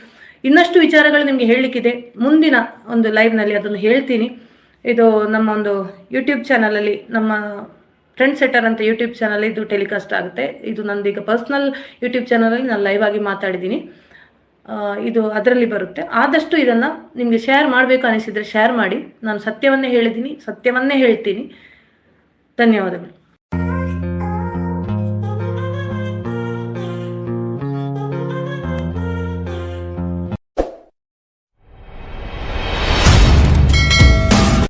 ಇನ್ನಷ್ಟು ವಿಚಾರಗಳು ನಿಮಗೆ ಹೇಳಲಿಕ್ಕಿದೆ ಮುಂದಿನ ಒಂದು ಲೈವ್ನಲ್ಲಿ ಅದನ್ನು ಹೇಳ್ತೀನಿ. ಇದು ನಮ್ಮ ಒಂದು ಯೂಟ್ಯೂಬ್ ಚಾನಲಲ್ಲಿ ನಮ್ಮ ಫ್ರೆಂಡ್ ಸೆಟರ್ ಅಂತ ಯೂಟ್ಯೂಬ್ ಚಾನಲ್ ಇದು ಟೆಲಿಕಾಸ್ಟ್ ಆಗುತ್ತೆ. ಇದು ನಂದೀಗ ಪರ್ಸ್ನಲ್ ಯೂಟ್ಯೂಬ್ ಚಾನಲಲ್ಲಿ ನಾನು ಲೈವ್ ಆಗಿ ಮಾತಾಡಿದ್ದೀನಿ. ಇದು ಅದರಲ್ಲಿ ಬರುತ್ತೆ. ಆದಷ್ಟು ಇದನ್ನು ನಿಮಗೆ ಶೇರ್ ಮಾಡಬೇಕು ಅನಿಸಿದರೆ ಶೇರ್ ಮಾಡಿ. ನಾನು ಸತ್ಯವನ್ನೇ ಹೇಳಿದ್ದೀನಿ, ಸತ್ಯವನ್ನೇ ಹೇಳ್ತೀನಿ. ಧನ್ಯವಾದಗಳು.